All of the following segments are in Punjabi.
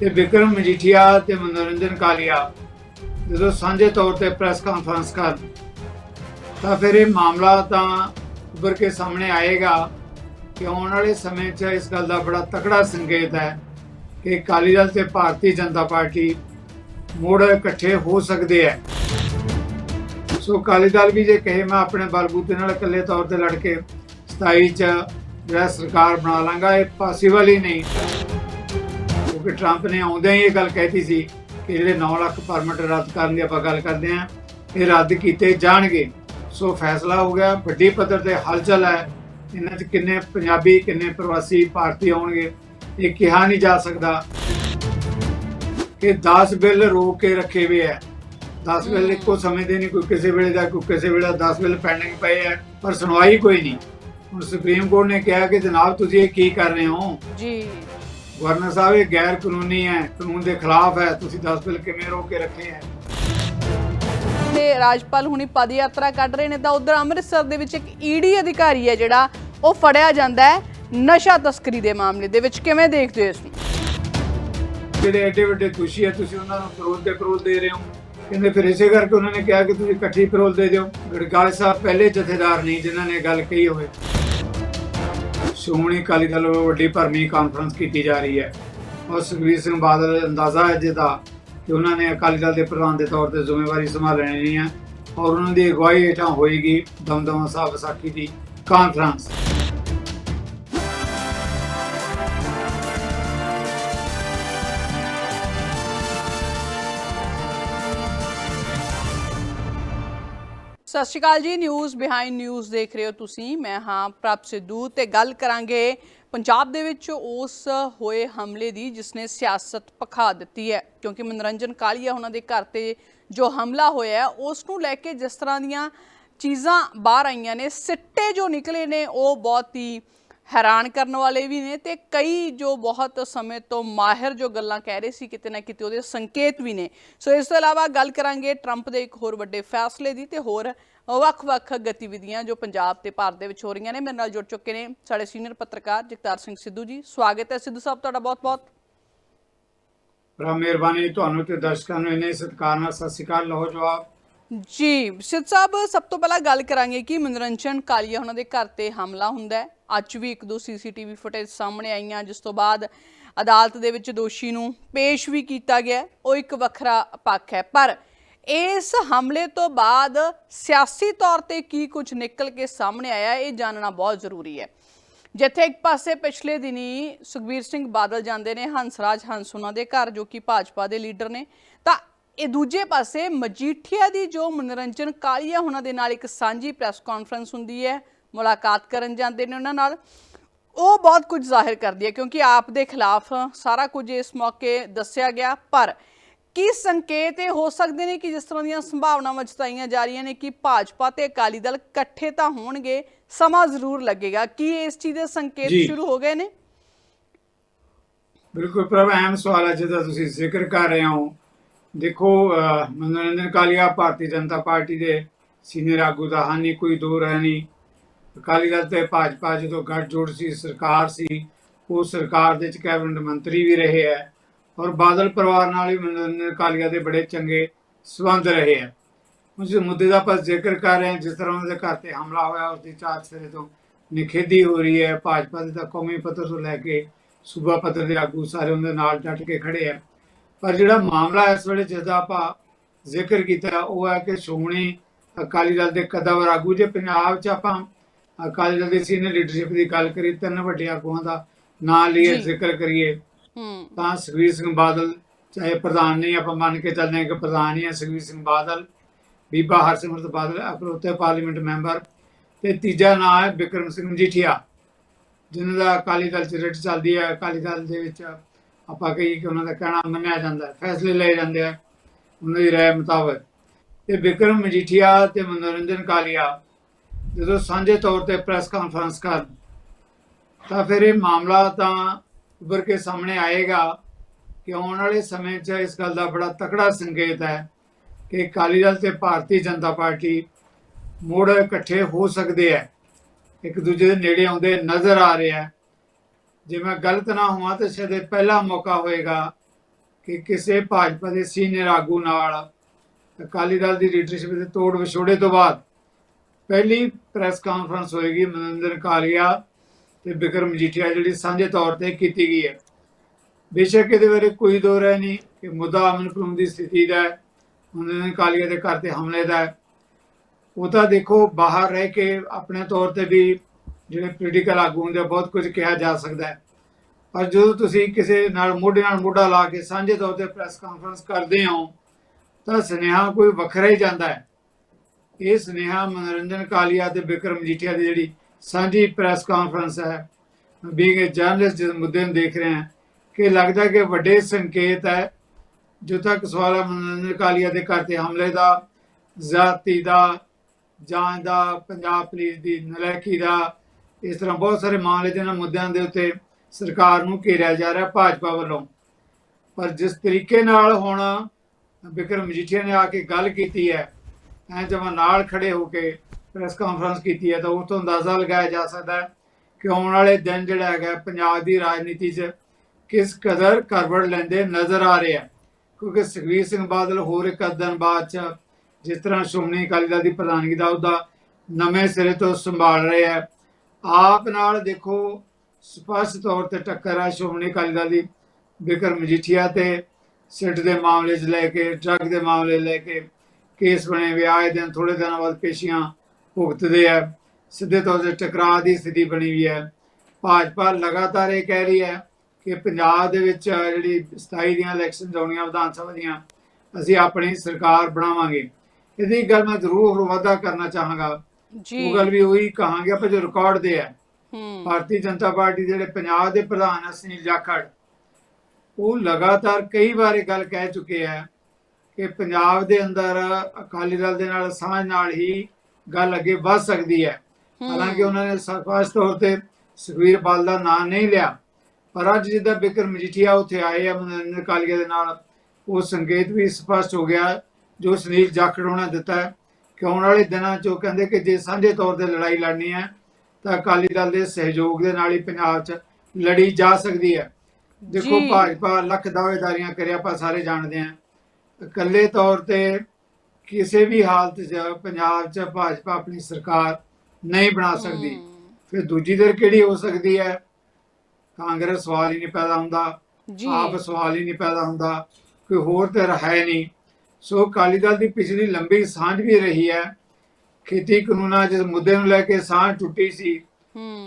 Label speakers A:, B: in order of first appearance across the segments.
A: ਤੇ ਵਿਕਰਮ ਮਜੀਠੀਆ ਤੇ ਮਨੋਰੰਜਨ ਕਾਲੀਆ ਜਦੋਂ ਸਾਂਝੇ ਤੌਰ ਤੇ ਪ੍ਰੈਸ ਕਾਨਫਰੰਸ ਕਰਨ ਤਾਂ ਫਿਰ ਇਹ ਮਾਮਲਾ ਤਾਂ ਉੱਭਰ ਕੇ ਸਾਹਮਣੇ ਆਏਗਾ ਕਿ ਆਉਣ ਵਾਲੇ ਸਮੇਂ 'ਚ ਇਸ ਗੱਲ ਦਾ ਬੜਾ ਤਕੜਾ ਸੰਕੇਤ ਹੈ ਕਿ ਅਕਾਲੀ ਦਲ ਤੇ ਭਾਰਤੀ ਜਨਤਾ ਪਾਰਟੀ ਮੁੜ ਇਕੱਠੇ ਹੋ ਸਕਦੇ ਹੈ। ਸੋ ਅਕਾਲੀ ਦਲ ਵੀ ਜੇ ਕਹੇ, ਮੈਂ ਆਪਣੇ ਬਲਬੂਤੇ ਨਾਲ ਇਕੱਲੇ ਤੌਰ ਤੇ ਲੜ ਕੇ 27 ਚ ਜਿਹੜਾ ਸਰਕਾਰ ਬਣਾ ਲਾਂਗਾ, ਇਹ ਪੋਸੀਬਲ ਹੀ ਨਹੀਂ। ਕਿਉਂਕਿ ਟਰੰਪ ਨੇ ਆਉਂਦਿਆਂ ਹੀ ਇਹ ਗੱਲ ਕਹਿਤੀ ਸੀ ਕਿ ਜਿਹੜੇ 9 ਲੱਖ ਪਰਮਿਟ ਰੱਦ ਕਰਨ ਦੀ ਆਪਾਂ ਗੱਲ ਕਰਦੇ ਹਾਂ ਇਹ ਰੱਦ ਕੀਤੇ ਜਾਣਗੇ। ਸੋ ਫੈਸਲਾ ਹੋ ਗਿਆ ਵੱਡੀ ਪੱਧਰ ਤੇ ਹਲਚਲ ਹੈ। ਇਹਨਾਂ 'ਚ ਕਿੰਨੇ ਪੰਜਾਬੀ ਕਿੰਨੇ ਪ੍ਰਵਾਸੀ ਭਾਰਤੀ ਆਉਣਗੇ ਇਹ ਕਿਹਾ ਨਹੀਂ ਜਾ ਸਕਦਾ। ਕਿ 10 ਬਿੱਲ ਰੋਕ ਕੇ ਰੱਖੇ ਹੋਏ ਹੈ 10 ਬਿੱਲ ਇੱਕੋ ਸਮੇਂ ਦੇ ਨਹੀਂ ਕੋਈ ਕਿਸੇ ਵੇਲੇ ਦਾ ਕੋਈ ਕਿਸੇ ਵੇਲੇ 10 ਬਿੱਲ ਪੈਂਡਿੰਗ ਪਏ ਹੈ ਪਰ ਸੁਣਵਾਈ ਕੋਈ ਨਹੀਂ। ਹੁਣ ਸੁਪਰੀਮ ਕੋਰਟ ਨੇ ਕਿਹਾ ਕਿ ਜਨਾਬ ਤੁਸੀਂ ਇਹ ਕੀ ਕਰ ਰਹੇ ਹੋ?
B: ਜੀ।
A: ਗਵਰਨਰ ਸਾਹਿਬ ਇਹ ਗੈਰ ਕਾਨੂੰਨੀ ਹੈ ਕਾਨੂੰਨ ਦੇ ਖਿਲਾਫ ਹੈ ਤੁਸੀਂ 10 ਬਿੱਲ ਕਿਵੇਂ ਰੋਕ ਕੇ ਰੱਖੇ ਹੈ?
B: ਤੇ ਰਾਜਪਾਲ ਹੁਣੀ ਪਦ ਯਾਤਰਾ ਕੱਢ ਰਹੇ ਨੇ ਤਾਂ ਉਧਰ ਅੰਮ੍ਰਿਤਸਰ ਦੇ ਵਿੱਚ ਇੱਕ ਈਡੀ ਅਧਿਕਾਰੀ ਹੈ ਜਿਹੜਾ ਉਹ ਫੜਿਆ ਜਾਂਦਾ ਹੈ ਨਸ਼ਾ ਤਸਕਰੀ ਦੇ ਮਾਮਲੇ ਦੇ ਵਿੱਚ। ਕਿਵੇਂ ਦੇਖਦੇ ਹੋ ਇਸ ਨੂੰ?
A: ਜਿਹੜੇ ਐਡੇ ਵੱਡੇ ਦੋਸ਼ੀ ਹੈ ਤੁਸੀਂ ਉਹਨਾਂ ਨੂੰ ਪਰੋਲ ਤੇ ਪਰੋਲ ਦੇ ਰਹੇ ਹੋ। ਕਹਿੰਦੇ ਫਿਰ ਇਸੇ ਕਰਕੇ ਉਹਨਾਂ ਨੇ ਕਿਹਾ ਕਿ ਤੁਸੀਂ ਇਕੱਠੀ ਪਰੋਲ ਦੇ ਦਿਓ। ਗੜਗਾਲ ਸਾਹਿਬ ਪਹਿਲੇ ਜਥੇਦਾਰ ਨਹੀਂ ਜਿਨ੍ਹਾਂ ਨੇ ਗੱਲ ਕਹੀ ਹੋਵੇ। ਸ਼੍ਰੋਮਣੀ ਅਕਾਲੀ ਦਲ ਵੱਲੋਂ ਵੱਡੀ ਭਰਮੀ ਕਾਨਫਰੰਸ ਕੀਤੀ ਜਾ ਰਹੀ ਹੈ। ਔਰ ਸੁਖਬੀਰ ਸਿੰਘ ਬਾਦਲ ਅੰਦਾਜ਼ਾ ਹੈ ਜਿਹਦਾ ਕਿ ਉਹਨਾਂ ਨੇ ਅਕਾਲੀ ਦਲ ਦੇ ਪ੍ਰਧਾਨ ਦੇ ਤੌਰ ਤੇ ਜ਼ਿੰਮੇਵਾਰੀ ਸੰਭਾਲਣੀ ਹੈ ਔਰ ਉਹਨਾਂ ਦੀ ਅਗਵਾਈ ਹੇਠਾਂ ਹੋਏਗੀ ਦਮਦਮਾ ਸਾਹਿਬ ਵਿਸਾਖੀ ਦੀ ਕਾਨਫਰੰਸ
B: ਸਤਿ ਸ਼੍ਰੀ ਅਕਾਲ ਜੀ ਨਿਊਜ਼ ਬਿਹਾਈਂਡ ਨਿਊਜ਼ ਦੇਖ ਰਹੇ ਹੋ ਤੁਸੀਂ। ਮੈਂ ਹਾਂ ਪ੍ਰਭ ਸਿੱਧੂ ਤੇ ਗੱਲ ਕਰਾਂਗੇ ਪੰਜਾਬ ਦੇ ਵਿੱਚ ਉਸ ਹੋਏ ਹਮਲੇ ਦੀ, ਜਿਸ ਨੇ ਸਿਆਸਤ ਪਖਾ ਦਿੱਤੀ ਹੈ। ਕਿਉਂਕਿ ਮਨੋਰੰਜਨ ਕਾਲੀਆ ਉਹਨਾਂ ਦੇ ਘਰ ਤੇ ਜੋ ਹਮਲਾ ਹੋਇਆ ਉਸ ਨੂੰ ਲੈ ਕੇ ਜਿਸ ਤਰ੍ਹਾਂ ਦੀਆਂ ਚੀਜ਼ਾਂ ਬਾਹਰ ਆਈਆਂ ਨੇ, ਸਿੱਟੇ ਜੋ ਨਿਕਲੇ ਨੇ, ਉਹ ਬਹੁਤ ਹੀ ਹੈਰਾਨ ਕਰਨ ਵਾਲੇ ਵੀ ਨੇ ਤੇ ਕਈ ਜੋ ਬਹੁਤ ਸਮੇਂ ਤੋਂ ਮਾਹਿਰ ਜੋ ਗੱਲਾਂ ਕਹਿ ਰਹੇ ਸੀ, ਕਿਤੇ ਨਾ ਕਿਤੇ ਉਹਦੇ ਸੰਕੇਤ ਵੀ ਨੇ। ਸੋ ਇਸ ਤੋਂ ਇਲਾਵਾ ਗੱਲ ਕਰਾਂਗੇ ਟਰੰਪ ਦੇ ਇੱਕ ਹੋਰ ਵੱਡੇ ਫੈਸਲੇ ਦੀ ਤੇ ਹੋਰ ਵੱਖ-ਵੱਖ ਗਤੀਵਿਧੀਆਂ ਜੋ ਪੰਜਾਬ ਤੇ ਭਾਰਤ ਦੇ ਵਿੱਚ ਹੋ ਰਹੀਆਂ ਨੇ ਮੇਰੇ ਨਾਲ ਜੁੜ ਚੁੱਕੇ ਨੇ ਸਾਡੇ ਸੀਨੀਅਰ ਪੱਤਰਕਾਰ ਜਗਤਾਰ ਸਿੰਘ ਸਿੱਧੂ ਜੀ। ਸਵਾਗਤ ਹੈ ਸਿੱਧੂ ਸਾਹਿਬ ਤੁਹਾਡਾ ਬਹੁਤ-ਬਹੁਤ।
A: ਬੜਾ ਮਿਹਰਬਾਨੀ ਤੁਹਾਨੂੰ ਤੇ ਦਰਸ਼ਕਾਂ ਨੂੰ ਇੰਨੇ ਸਤਿਕਾਰ ਨਾਲ ਸਤਿ ਸ਼੍ਰੀ ਅਕਾਲ ਲਓ ਜਵਾਬ
B: ਜੀ ਸਿੱਧ ਸਾਹਿਬ ਸਭ ਤੋਂ ਪਹਿਲਾਂ ਗੱਲ ਕਰਾਂਗੇ ਕਿ ਮਨੋਰੰਜਨ ਕਾਲੀਆ ਉਹਨਾਂ ਦੇ ਘਰ ਤੇ ਹਮਲਾ ਹੁੰਦਾ ਹੈ। ਅੱਜ ਵੀ ਇੱਕ ਦੋ ਸੀਸੀਟੀਵੀ ਫੁਟੇਜ ਸਾਹਮਣੇ ਆਈਆਂ ਜਿਸ ਤੋਂ ਬਾਅਦ ਅਦਾਲਤ ਦੇ ਵਿੱਚ ਦੋਸ਼ੀ ਨੂੰ ਪੇਸ਼ ਵੀ ਕੀਤਾ ਗਿਆ। ਉਹ ਇੱਕ ਵੱਖਰਾ ਪੱਖ ਹੈ। ਪਰ ਇਸ ਹਮਲੇ ਤੋਂ ਬਾਅਦ ਸਿਆਸੀ ਤੌਰ ਤੇ ਕੀ ਕੁਝ ਨਿਕਲ ਕੇ ਸਾਹਮਣੇ ਆਇਆ, ਇਹ ਜਾਣਨਾ ਬਹੁਤ ਜ਼ਰੂਰੀ ਹੈ। ਜਿੱਥੇ ਇੱਕ ਪਾਸੇ ਪਿਛਲੇ ਦਿਨੀ ਸੁਖਬੀਰ ਸਿੰਘ ਬਾਦਲ ਜਾਂਦੇ ਨੇ, ਹੰਸਰਾਜ ਹੰਸ ਉਹਨਾਂ ਦੇ ਘਰ, ਜੋ ਕਿ ਭਾਜਪਾ ਦੇ ਲੀਡਰ ਨੇ, ਤਾਂ ਇਹ ਦੂਜੇ ਪਾਸੇ ਮਜੀਠੀਆ ਦੀ ਜੋ ਮਨੋਰੰਜਨ ਕਾਲੀਆ ਉਹਨਾਂ ਦੇ ਨਾਲ ਇੱਕ ਸਾਂਝੀ ਪ੍ਰੈਸ ਕਾਨਫਰੰਸ ਹੁੰਦੀ ਹੈ। ਮੁਲਾਕਾਤ ਕਰਨ ਜਾਂਦੇ ਨੇ ਉਹਨਾਂ ਨਾਲ। ਉਹ ਬਹੁਤ ਕੁਝ ਜ਼ਾਹਿਰ ਕਰਦੀ ਹੈ, ਕਿਉਂਕਿ ਆਪ ਦੇ ਖਿਲਾਫ ਸਾਰਾ ਕੁਝ ਇਸ ਮੌਕੇ ਦੱਸਿਆ ਗਿਆ, ਪਰ ਕੀ ਸੰਕੇਤ ਇਹ ਹੋ ਸਕਦੇ ਨੇ ਕਿ ਜਿਸ ਤਰ੍ਹਾਂ ਦੀਆਂ ਸੰਭਾਵਨਾਵਾਂ ਜਤਾਈਆਂ ਜਾ ਰਹੀਆਂ ਨੇ ਕਿ ਭਾਜਪਾ ਤੇ ਅਕਾਲੀ ਦਲ ਇਕੱਠੇ ਤਾਂ ਹੋਣਗੇ ਸਮਾਂ ਜ਼ਰੂਰ ਲੱਗੇਗਾ। ਕੀ ਇਸ ਚੀਜ਼ ਦੇ ਸੰਕੇਤ। ਸ਼ੁਰੂ ਹੋ ਗਏ ਨੇ?
A: ਬਿਲਕੁਲ ਪ੍ਰਭ ਅਹਿਮ ਸਵਾਲ ਹੈ ਜਿਹਦਾ ਤੁਸੀਂ ਜ਼ਿਕਰ ਕਰ ਰਹੇ ਹੋ। ਦੇਖੋ ਮਨੋਰੰਜਨ ਕਾਲੀਆ ਭਾਰਤੀ ਜਨਤਾ ਪਾਰਟੀ ਦੇ ਸੀਨੀਅਰ ਆਗੂ ਦਾ ਹਾਨੀ ਕੋਈ ਦੋ ਰਹਿ ਨਹੀਂ। ਅਕਾਲੀ ਦਲ ਤੇ ਭਾਜਪਾ ਜਦੋਂ ਗੱਠਜੋੜ ਸੀ ਸਰਕਾਰ ਸੀ ਉਹ ਸਰਕਾਰ ਦੇ ਚ ਕੈਬਨਿਟ ਮੰਤਰੀ ਵੀ ਰਹੇ ਹੈ। ਔਰ ਬਾਦਲ ਪਰਿਵਾਰ ਨਾਲ ਵੀ ਮਨੋਰੰਜਨ ਕਾਲੀਆ ਦੇ ਬੜੇ ਚੰਗੇ ਸਬੰਧ ਰਹੇ ਹੈ ਉਸ ਮੁੱਦੇ ਦਾ ਆਪਾਂ ਜ਼ਿਕਰ ਕਰ ਰਹੇ ਹਾਂ ਜਿਸ ਤਰ੍ਹਾਂ ਉਹਦੇ ਘਰ ਤੇ ਹਮਲਾ ਹੋਇਆ ਉਸ ਦੀ ਚਾਰ ਸਿਰੇ ਤੋਂ ਨਿਖੇਧੀ ਹੋ ਰਹੀ ਹੈ। ਭਾਜਪਾ ਦੇ ਤਾਂ ਕੌਮੀ ਪੱਧਰ ਤੋਂ ਲੈ ਕੇ ਸੂਬਾ ਪੱਧਰ ਦੇ ਆਗੂ ਸਾਰੇ ਉਹਦੇ ਨਾਲ ਡਟ ਕੇ ਖੜੇ ਆ। ਪਰ ਜਿਹੜਾ ਮਾਮਲਾ ਇਸ ਵੇਲੇ ਜਿਹਦਾ ਆਪਾਂ ਜ਼ਿਕਰ ਕੀਤਾ ਉਹ ਹੈ ਕਿ ਸ਼੍ਰੋਮਣੀ ਅਕਾਲੀ ਦਲ ਦੇ ਕਦਾਵਰ ਆਗੂ ਜੇ ਪੰਜਾਬ 'ਚ ਆਪਾਂ ਅਕਾਲੀ ਦਲ ਦੀ ਸੀਨੀਅਰ ਲੀਡਰਸ਼ਿਪ ਦੀ ਗੱਲ ਕਰੀ ਤਿੰਨ ਵੱਡੇ ਆਗੂਆਂ ਦਾ ਨਾਂ ਲਈਏ। ਜ਼ਿਕਰ ਕਰੀਏ ਤਾਂ ਸੁਖਬੀਰ ਸਿੰਘ ਬਾਦਲ, ਚਾਹੇ ਪ੍ਰਧਾਨ ਨਹੀਂ, ਆਪਾਂ ਮੰਨ ਕੇ ਚੱਲਦੇ ਕਿ ਪ੍ਰਧਾਨ ਹੀ ਹੈ ਸੁਖਬੀਰ ਸਿੰਘ ਬਾਦਲ, ਬੀਬਾ ਹਰਸਿਮਰਤ ਬਾਦਲ ਅਕਰੋਤੇ ਪਾਰਲੀਮੈਂਟ ਮੈਂਬਰ ਤੇ ਤੀਜਾ ਨਾਂ ਹੈ ਬਿਕਰਮ ਸਿੰਘ ਮਜੀਠੀਆ, ਜਿਨ੍ਹਾਂ ਦਾ ਅਕਾਲੀ ਦਲ ਚ ਰਿਟ ਚੱਲਦੀ ਹੈ। ਅਕਾਲੀ ਦਲ ਦੇ ਵਿੱਚ ਆਪਾਂ ਕਹੀਏ ਕਿ ਉਹਨਾਂ ਦਾ ਕਹਿਣਾ ਮੰਨਿਆ ਜਾਂਦਾ ਫੈਸਲੇ ਲਏ ਜਾਂਦੇ ਆ, ਉਹਨਾਂ ਦੀ ਰਾਏ ਮੁਤਾਬਕ। ਤੇ ਬਿਕਰਮ ਮਜੀਠੀਆ ਤੇ ਮਨੋਰੰਜਨ ਕਾਲੀਆ ਜਦੋਂ ਸਾਂਝੇ ਤੌਰ ਤੇ ਪ੍ਰੈਸ ਕਾਨਫਰੰਸ ਕਰਨ, ਤਾਂ ਫਿਰ ਇਹ ਮਾਮਲਾ ਤਾਂ ਉੱਭਰ ਕੇ ਸਾਹਮਣੇ ਆਏਗਾ ਕਿ ਆਉਣ ਵਾਲੇ ਸਮੇਂ 'ਚ ਇਸ ਗੱਲ ਦਾ ਬੜਾ ਤਕੜਾ ਸੰਕੇਤ ਹੈ ਕਿ ਅਕਾਲੀ ਦਲ ਤੇ ਭਾਰਤੀ ਜਨਤਾ ਪਾਰਟੀ ਮੁੜ ਇਕੱਠੇ ਹੋ ਸਕਦੇ ਹੈ। ਇੱਕ ਦੂਜੇ ਦੇ ਨੇੜੇ ਆਉਂਦੇ ਨਜ਼ਰ ਆ ਰਿਹਾ ਜੇ ਮੈਂ ਗਲਤ ਨਾ ਹੋਵਾਂ ਤਾਂ ਸ਼ਾਇਦ ਇਹ ਪਹਿਲਾ ਮੌਕਾ ਹੋਏਗਾ ਕਿ ਕਿਸੇ ਭਾਜਪਾ ਦੇ ਸੀਨੀਅਰ ਆਗੂ ਨਾਲ ਅਕਾਲੀ ਦਲ ਦੀ ਲੀਡਰਸ਼ਿਪ ਦੇ ਤੋੜ ਵਿਛੋੜੇ ਤੋਂ ਬਾਅਦ ਪਹਿਲੀ ਪ੍ਰੈਸ ਕਾਨਫਰੰਸ ਹੋਏਗੀ ਮਨਿੰਦਰ ਕਾਲੀਆ ਤੇ ਬਿਕਰਮ ਮਜੀਠੀਆ ਜਿਹੜੀ ਸਾਂਝੇ ਤੌਰ ਤੇ ਕੀਤੀ ਗਈ ਹੈ। ਬੇਸ਼ੱਕ ਇਹਦੇ ਬਾਰੇ ਕੋਈ ਦੋ ਰਾਏ ਨਹੀਂ ਕਿ ਮੁੱਦਾ ਅਮਨ ਕਾਨੂੰਨ ਦੀ ਸਥਿਤੀ ਦਾ ਹੈ ਮਨਿੰਦਰ ਕਾਲੀਆ ਦੇ ਘਰ ਤੇ ਹਮਲੇ ਦਾ ਹੈ। ਉਹ ਤਾਂ ਦੇਖੋ ਬਾਹਰ ਰਹਿ ਕੇ ਆਪਣੇ ਤੌਰ ਤੇ ਵੀ ਜਿਹੜੇ ਪੋਲੀਟੀਕਲ ਆਗੂ ਹੁੰਦੇ ਆ, ਬਹੁਤ ਕੁਝ ਕਿਹਾ ਜਾ ਸਕਦਾ ਹੈ। ਪਰ ਜਦੋਂ ਤੁਸੀਂ ਕਿਸੇ ਨਾਲ ਮੋਢੇ ਨਾਲ ਮੋਢਾ ਲਾ ਕੇ ਸਾਂਝੇ ਤੌਰ ਤੇ ਪ੍ਰੈਸ ਕਾਨਫਰੰਸ ਕਰਦੇ ਹੋ ਤਾਂ ਸੁਨੇਹਾ ਕੋਈ ਵੱਖਰਾ ਹੀ ਜਾਂਦਾ ਹੈ। ਇਹ ਸੁਨੇਹਾ ਮਨੋਰੰਜਨ ਕਾਲੀਆ ਤੇ ਬਿਕਰਮ ਜੀਠੀਆ ਦੀ ਜਿਹੜੀ ਸਾਂਝੀ ਪ੍ਰੈਸ ਕਾਨਫਰੰਸ ਹੈ। ਬੀਇੰਗ ਅ ਜਰਨਲਿਸਟ ਜਿਸ ਮੁੱਦੇ ਨੂੰ ਦੇਖ ਰਹੇ ਹਾਂ, ਕਿ ਲੱਗਦਾ ਕਿ ਵੱਡੇ ਸੰਕੇਤ ਹੈ। ਜੋ ਤੱਕ ਸਵਾਲ ਹੈ, ਮਨੋਰੰਜਨ ਕਾਲੀਆ ਦੇ ਘਰ ਤੇ ਹਮਲੇ ਦਾ, ਜ਼ਾਤੀ ਦਾ ਜਾਂਚ ਦਾ, ਪੰਜਾਬ ਪੁਲਿਸ ਦੀ ਨਲਾਇਕੀ ਦਾ, ਇਸ ਤਰ੍ਹਾਂ ਬਹੁਤ ਸਾਰੇ ਮਾਮਲੇ ਜਿਹਨਾਂ ਮੁੱਦਿਆਂ ਦੇ ਉੱਤੇ ਸਰਕਾਰ ਨੂੰ ਘੇਰਿਆ ਜਾ ਰਿਹਾ ਭਾਜਪਾ ਵੱਲੋਂ। ਪਰ ਜਿਸ ਤਰੀਕੇ ਨਾਲ ਹੁਣ ਬਿਕਰਮ ਮਜੀਠੀਆ ਨੇ ਆ ਕੇ ਗੱਲ ਕੀਤੀ ਹੈ, ਐ ਜਮਾਂ ਨਾਲ ਖੜੇ ਹੋ ਕੇ ਪ੍ਰੈਸ ਕਾਨਫਰੰਸ ਕੀਤੀ ਹੈ ਤਾਂ ਉਹ ਤੋਂ ਅੰਦਾਜ਼ਾ ਲਗਾਇਆ ਜਾ ਸਕਦਾ ਹੈ ਕਿ ਆਉਣ ਵਾਲੇ ਦਿਨ ਜਿਹੜਾ ਹੈਗਾ ਪੰਜਾਬ ਦੀ ਰਾਜਨੀਤੀ 'ਚ ਕਿਸ ਕਦਰ ਕਰਵੜ ਲੈਂਦੇ ਨਜ਼ਰ ਆ ਰਹੇ ਆ। ਕਿਉਂਕਿ ਸੁਖਬੀਰ ਸਿੰਘ ਬਾਦਲ ਹੋਰ ਇੱਕ ਅੱਧ ਦਿਨ ਬਾਅਦ 'ਚ ਜਿਸ ਤਰ੍ਹਾਂ ਸ਼੍ਰੋਮਣੀ ਅਕਾਲੀ ਦਲ ਦੀ ਪ੍ਰਧਾਨਗੀ ਦਾ ਉਹਦਾ ਨਵੇਂ ਸਿਰੇ ਤੋਂ ਸੰਭਾਲ ਰਹੇ ਆ। ਆਪ ਨਾਲ ਦੇਖੋ, ਸਪਸ਼ਟ ਤੌਰ ਤੇ ਟੱਕਰ ਹੈ ਸ਼੍ਰੋਮਣੀ ਅਕਾਲੀ ਦਲ ਦੀ ਬਿਕਰ ਮਜੀਠੀਆ ਤੇ ਸਿੱਟ ਦੇ ਮਾਮਲੇ 'ਚ ਲੈ ਕੇ, ਡਰੱਗ ਦੇ ਮਾਮਲੇ ਲੈ ਕੇ ਕੇਸ ਬਣੇ ਵਿਆਹ ਦਿਨ ਥੋੜੇ ਦਿਨਾਂ ਬਾਅਦ ਪੇਸ਼ੀਆਂ ਭੁਗਤਦੇ ਆ ਸਿੱਧੇ ਤੌਰ ਤੇ ਟਕਰਾਅ ਦੀ ਸਥਿਤੀ ਬਣੀ ਹੋਈ ਹੈ। ਭਾਜਪਾ ਲਗਾਤਾਰ ਇਹ ਕਹਿ ਰਹੀ ਹੈ ਕਿ ਪੰਜਾਬ ਦੇ ਵਿੱਚ ਜਿਹੜੀ 27 ਦੀਆਂ ਇਲੈਕਸ਼ਨ ਆਉਣੀਆਂ ਵਿਧਾਨ ਸਭਾ ਦੀਆਂ ਅਸੀਂ ਆਪਣੀ ਸਰਕਾਰ ਬਣਾਵਾਂਗੇ। ਇਹਦੀ ਗੱਲ ਮੈਂ ਜ਼ਰੂਰ ਵਾਅਦਾ ਕਰਨਾ ਚਾਹਾਂਗਾ।
B: ਜੀ।
A: ਉਹ ਗੱਲ ਵੀ ਉਹੀ ਕਹਾਂਗੇ ਆਪਾਂ ਜੋ ਰਿਕਾਰਡ ਦੇ ਹੈ। ਭਾਰਤੀ ਜਨਤਾ ਪਾਰਟੀ ਦੇ ਜਿਹੜੇ ਪੰਜਾਬ ਦੇ ਪ੍ਰਧਾਨ ਆ ਸੁਨੀਲ ਜਾਖੜ ਉਹ ਲਗਾਤਾਰ ਕਈ ਵਾਰ ਇਹ ਗੱਲ ਕਹਿ ਚੁੱਕੇ ਆ ਕਿ ਪੰਜਾਬ ਦੇ ਅੰਦਰ ਅਕਾਲੀ ਦਲ ਦੇ ਨਾਲ ਸਾਂਝ ਨਾਲ ਹੀ ਗੱਲ ਅੱਗੇ ਵੱਧ ਸਕਦੀ ਹੈ। ਹਾਲਾਂਕਿ ਉਹਨਾਂ ਨੇ ਸਪਸ਼ਟ ਤੌਰ ਤੇ ਸੁਖਵੀਰ ਬਾਦਲ ਦਾ ਨਾਂ ਨਹੀਂ ਲਿਆ। ਪਰ ਅੱਜ ਜਿੱਦਾਂ ਬਿਕਰ ਮਜੀਠੀਆ ਉੱਥੇ ਆਏ ਆ ਮਨਿੰਦਰ ਕਾਲੀਆ ਦੇ ਨਾਲ ਉਹ ਸੰਕੇਤ ਵੀ ਸਪਸ਼ਟ ਹੋ ਗਿਆ ਜੋ ਸੁਨੀਲ ਜਾਖੜ ਉਹਨਾਂ ਦਿੱਤਾ ਹੈ। ਕਿ ਆਉਣ ਵਾਲੇ ਦਿਨਾਂ 'ਚ ਉਹ ਕਹਿੰਦੇ ਕਿ ਜੇ ਸਾਂਝੇ ਤੌਰ ਤੇ ਲੜਾਈ ਲੜਨੀ ਹੈ ਤਾਂ ਅਕਾਲੀ ਦਲ ਦੇ ਸਹਿਯੋਗ ਦੇ ਨਾਲ ਹੀ ਪੰਜਾਬ 'ਚ ਲੜੀ ਜਾ ਸਕਦੀ ਹੈ। ਦੇਖੋ। ਭਾਜਪਾ ਲੱਖ ਦਾਅਵੇਦਾਰੀਆਂ ਕਰਿਆ ਆਪਾਂ ਸਾਰੇ ਜਾਣਦੇ ਹਾਂ। ਇਕੱਲੇ ਤੌਰ ਤੇ ਕਿਸੇ ਵੀ ਹਾਲਤ 'ਚ ਪੰਜਾਬ 'ਚ ਭਾਜਪਾ ਆਪਣੀ ਸਰਕਾਰ ਨਹੀਂ ਬਣਾ ਸਕਦੀ। ਫਿਰ ਦੂਜੀ ਧਿਰ ਕਿਹੜੀ ਹੋ ਸਕਦੀ ਹੈ? ਕਾਂਗਰਸ ਸਵਾਲ ਹੀ ਨਹੀਂ ਪੈਦਾ ਹੁੰਦਾ। ਆਪ ਸਵਾਲ ਹੀ ਨਹੀਂ ਪੈਦਾ ਹੁੰਦਾ। ਕੋਈ ਹੋਰ ਧਿਰ ਹੈ ਨਹੀਂ। ਸੋ ਅਕਾਲੀ ਦਲ ਦੀ ਪਿਛਲੀ ਲੰਬੀ ਸਾਂਝ ਵੀ ਰਹੀ ਹੈ। ਖੇਤੀ ਕਾਨੂੰਨਾਂ ਜਿਸ ਮੁੱਦੇ ਨੂੰ ਲੈ ਕੇ ਸਾਂਝ ਟੁੱਟੀ ਸੀ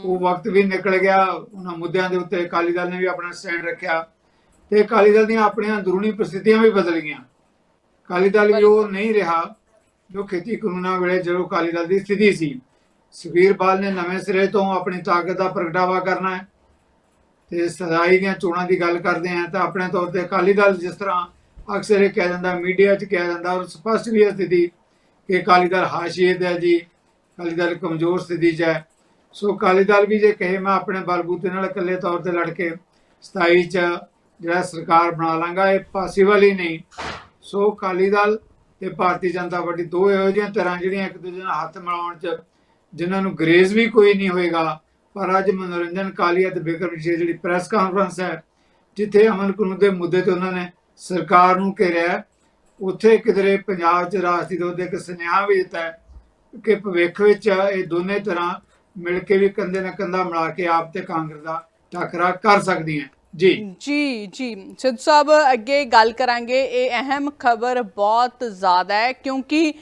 A: ਉਹ ਵਕਤ ਵੀ ਨਿਕਲ ਗਿਆ। ਉਹਨਾਂ ਮੁੱਦਿਆਂ ਦੇ ਉੱਤੇ ਅਕਾਲੀ ਦਲ ਨੇ ਵੀ ਆਪਣਾ ਸਟੈਂਡ ਰੱਖਿਆ। ਤੇ ਅਕਾਲੀ ਦਲ ਦੀਆਂ ਆਪਣੀਆਂ ਅੰਦਰੂਨੀ ਪ੍ਰਸਥਿਤੀਆਂ ਵੀ ਬਦਲ ਗਈਆਂ। ਅਕਾਲੀ ਦਲ ਵੀ ਉਹ ਨਹੀਂ ਰਿਹਾ। ਜੋ ਖੇਤੀ ਕਾਨੂੰਨਾਂ ਵੇਲੇ ਜਦੋਂ ਅਕਾਲੀ ਦਲ ਦੀ ਸਥਿਤੀ ਸੀ ਸੁਖਬੀਰ ਬਾਲ ਨੇ ਨਵੇਂ ਸਿਰੇ ਤੋਂ ਆਪਣੀ ਤਾਕਤ ਦਾ ਪ੍ਰਗਟਾਵਾ ਕਰਨਾ ਹੈ ਤੇ ਸਦਾਈ ਦੀਆਂ ਚੋਣਾਂ ਦੀ ਗੱਲ ਕਰਦੇ ਆ ਤਾਂ ਆਪਣੇ ਤੌਰ ਤੇ ਅਕਾਲੀ ਦਲ ਜਿਸ ਤਰ੍ਹਾਂ ਅਕਸਰ ਇਹ ਕਿਹਾ ਜਾਂਦਾ ਮੀਡੀਆ 'ਚ ਕਿਹਾ ਜਾਂਦਾ ਔਰ ਸਪਸ਼ਟ ਵੀ ਹੈ ਸਥਿਤੀ ਕਿ ਅਕਾਲੀ ਦਲ ਹਾਸ਼ੀਏ ਤੇ ਹੈ ਜੀ ਅਕਾਲੀ ਦਲ ਕਮਜ਼ੋਰ ਸਥਿਤੀ 'ਚ ਹੈ। ਸੋ ਅਕਾਲੀ ਦਲ ਵੀ ਜੇ ਕਹੇ ਮੈਂ ਆਪਣੇ ਬਲਬੂਤੇ ਨਾਲ ਇਕੱਲੇ ਤੌਰ ਤੇ ਲੜ ਕੇ 27 ਚ ਜਿਹੜਾ ਸਰਕਾਰ ਬਣਾ ਲਾਂਗਾ ਇਹ ਪੋਸੀਬਲ ਹੀ ਨਹੀਂ। ਸੋ ਅਕਾਲੀ ਦਲ ਤੇ ਭਾਰਤੀ ਜਨਤਾ ਪਾਰਟੀ ਦੋ ਇਹੋ ਜਿਹੀਆਂ ਤਰ੍ਹਾਂ ਜਿਹੜੀਆਂ ਇੱਕ ਦੂਜੇ ਨਾਲ ਹੱਥ ਮਿਲਾਉਣ ਚ ਜਿਨ੍ਹਾਂ ਨੂੰ ਗਰੇਜ਼ ਵੀ ਕੋਈ ਨਹੀਂ ਹੋਏਗਾ ਪਰ ਅੱਜ ਮਨੋਰੰਜਨ ਕਾਲੀਆ ਤੇ ਬਿਕਰਮ ਜੀ ਜਿਹੜੀ ਪ੍ਰੈਸ ਕਾਨਫਰੰਸ ਹੈ ਜਿੱਥੇ ਅਮਨ ਕਾਨੂੰਨ ਦੇ ਮੁੱਦੇ ਤੇ ਉਹਨਾਂ ਨੇ ਸਰਕਾਰ ਨੂੰ ਘੇਰਿਆ ਹੈ, ਉੱਥੇ ਕਿਧਰੇ ਪੰਜਾਬ ਚ ਰਾਜਨੀਤੀ ਦੇ ਇੱਕ ਸੁਨੇਹਾ ਵੀ ਦਿੱਤਾ ਹੈ ਕਿ ਭਵਿੱਖ ਵਿੱਚ ਇਹ ਦੋਨੇ ਤਰ੍ਹਾਂ ਮਿਲ ਕੇ ਵੀ ਕੰਧੇ ਨਾਲ ਕੰਧਾ ਮਿਲਾ ਕੇ ਆਪ ਤੇ ਕਾਂਗਰਸ ਦਾ ਟੱਕਰਾ ਕਰ ਸਕਦੀਆਂ। ਜੀ।
B: ਜੀ ਜੀ। ਸਿੱਧ ਸਾਹਿਬ ਅੱਗੇ ਗੱਲ ਕਰਾਂਗੇ। ਇਹ ਅਹਿਮ ਖਬਰ ਬਹੁਤ ਜ਼ਿਆਦਾ ਹੈ ਕਿਉਂਕਿ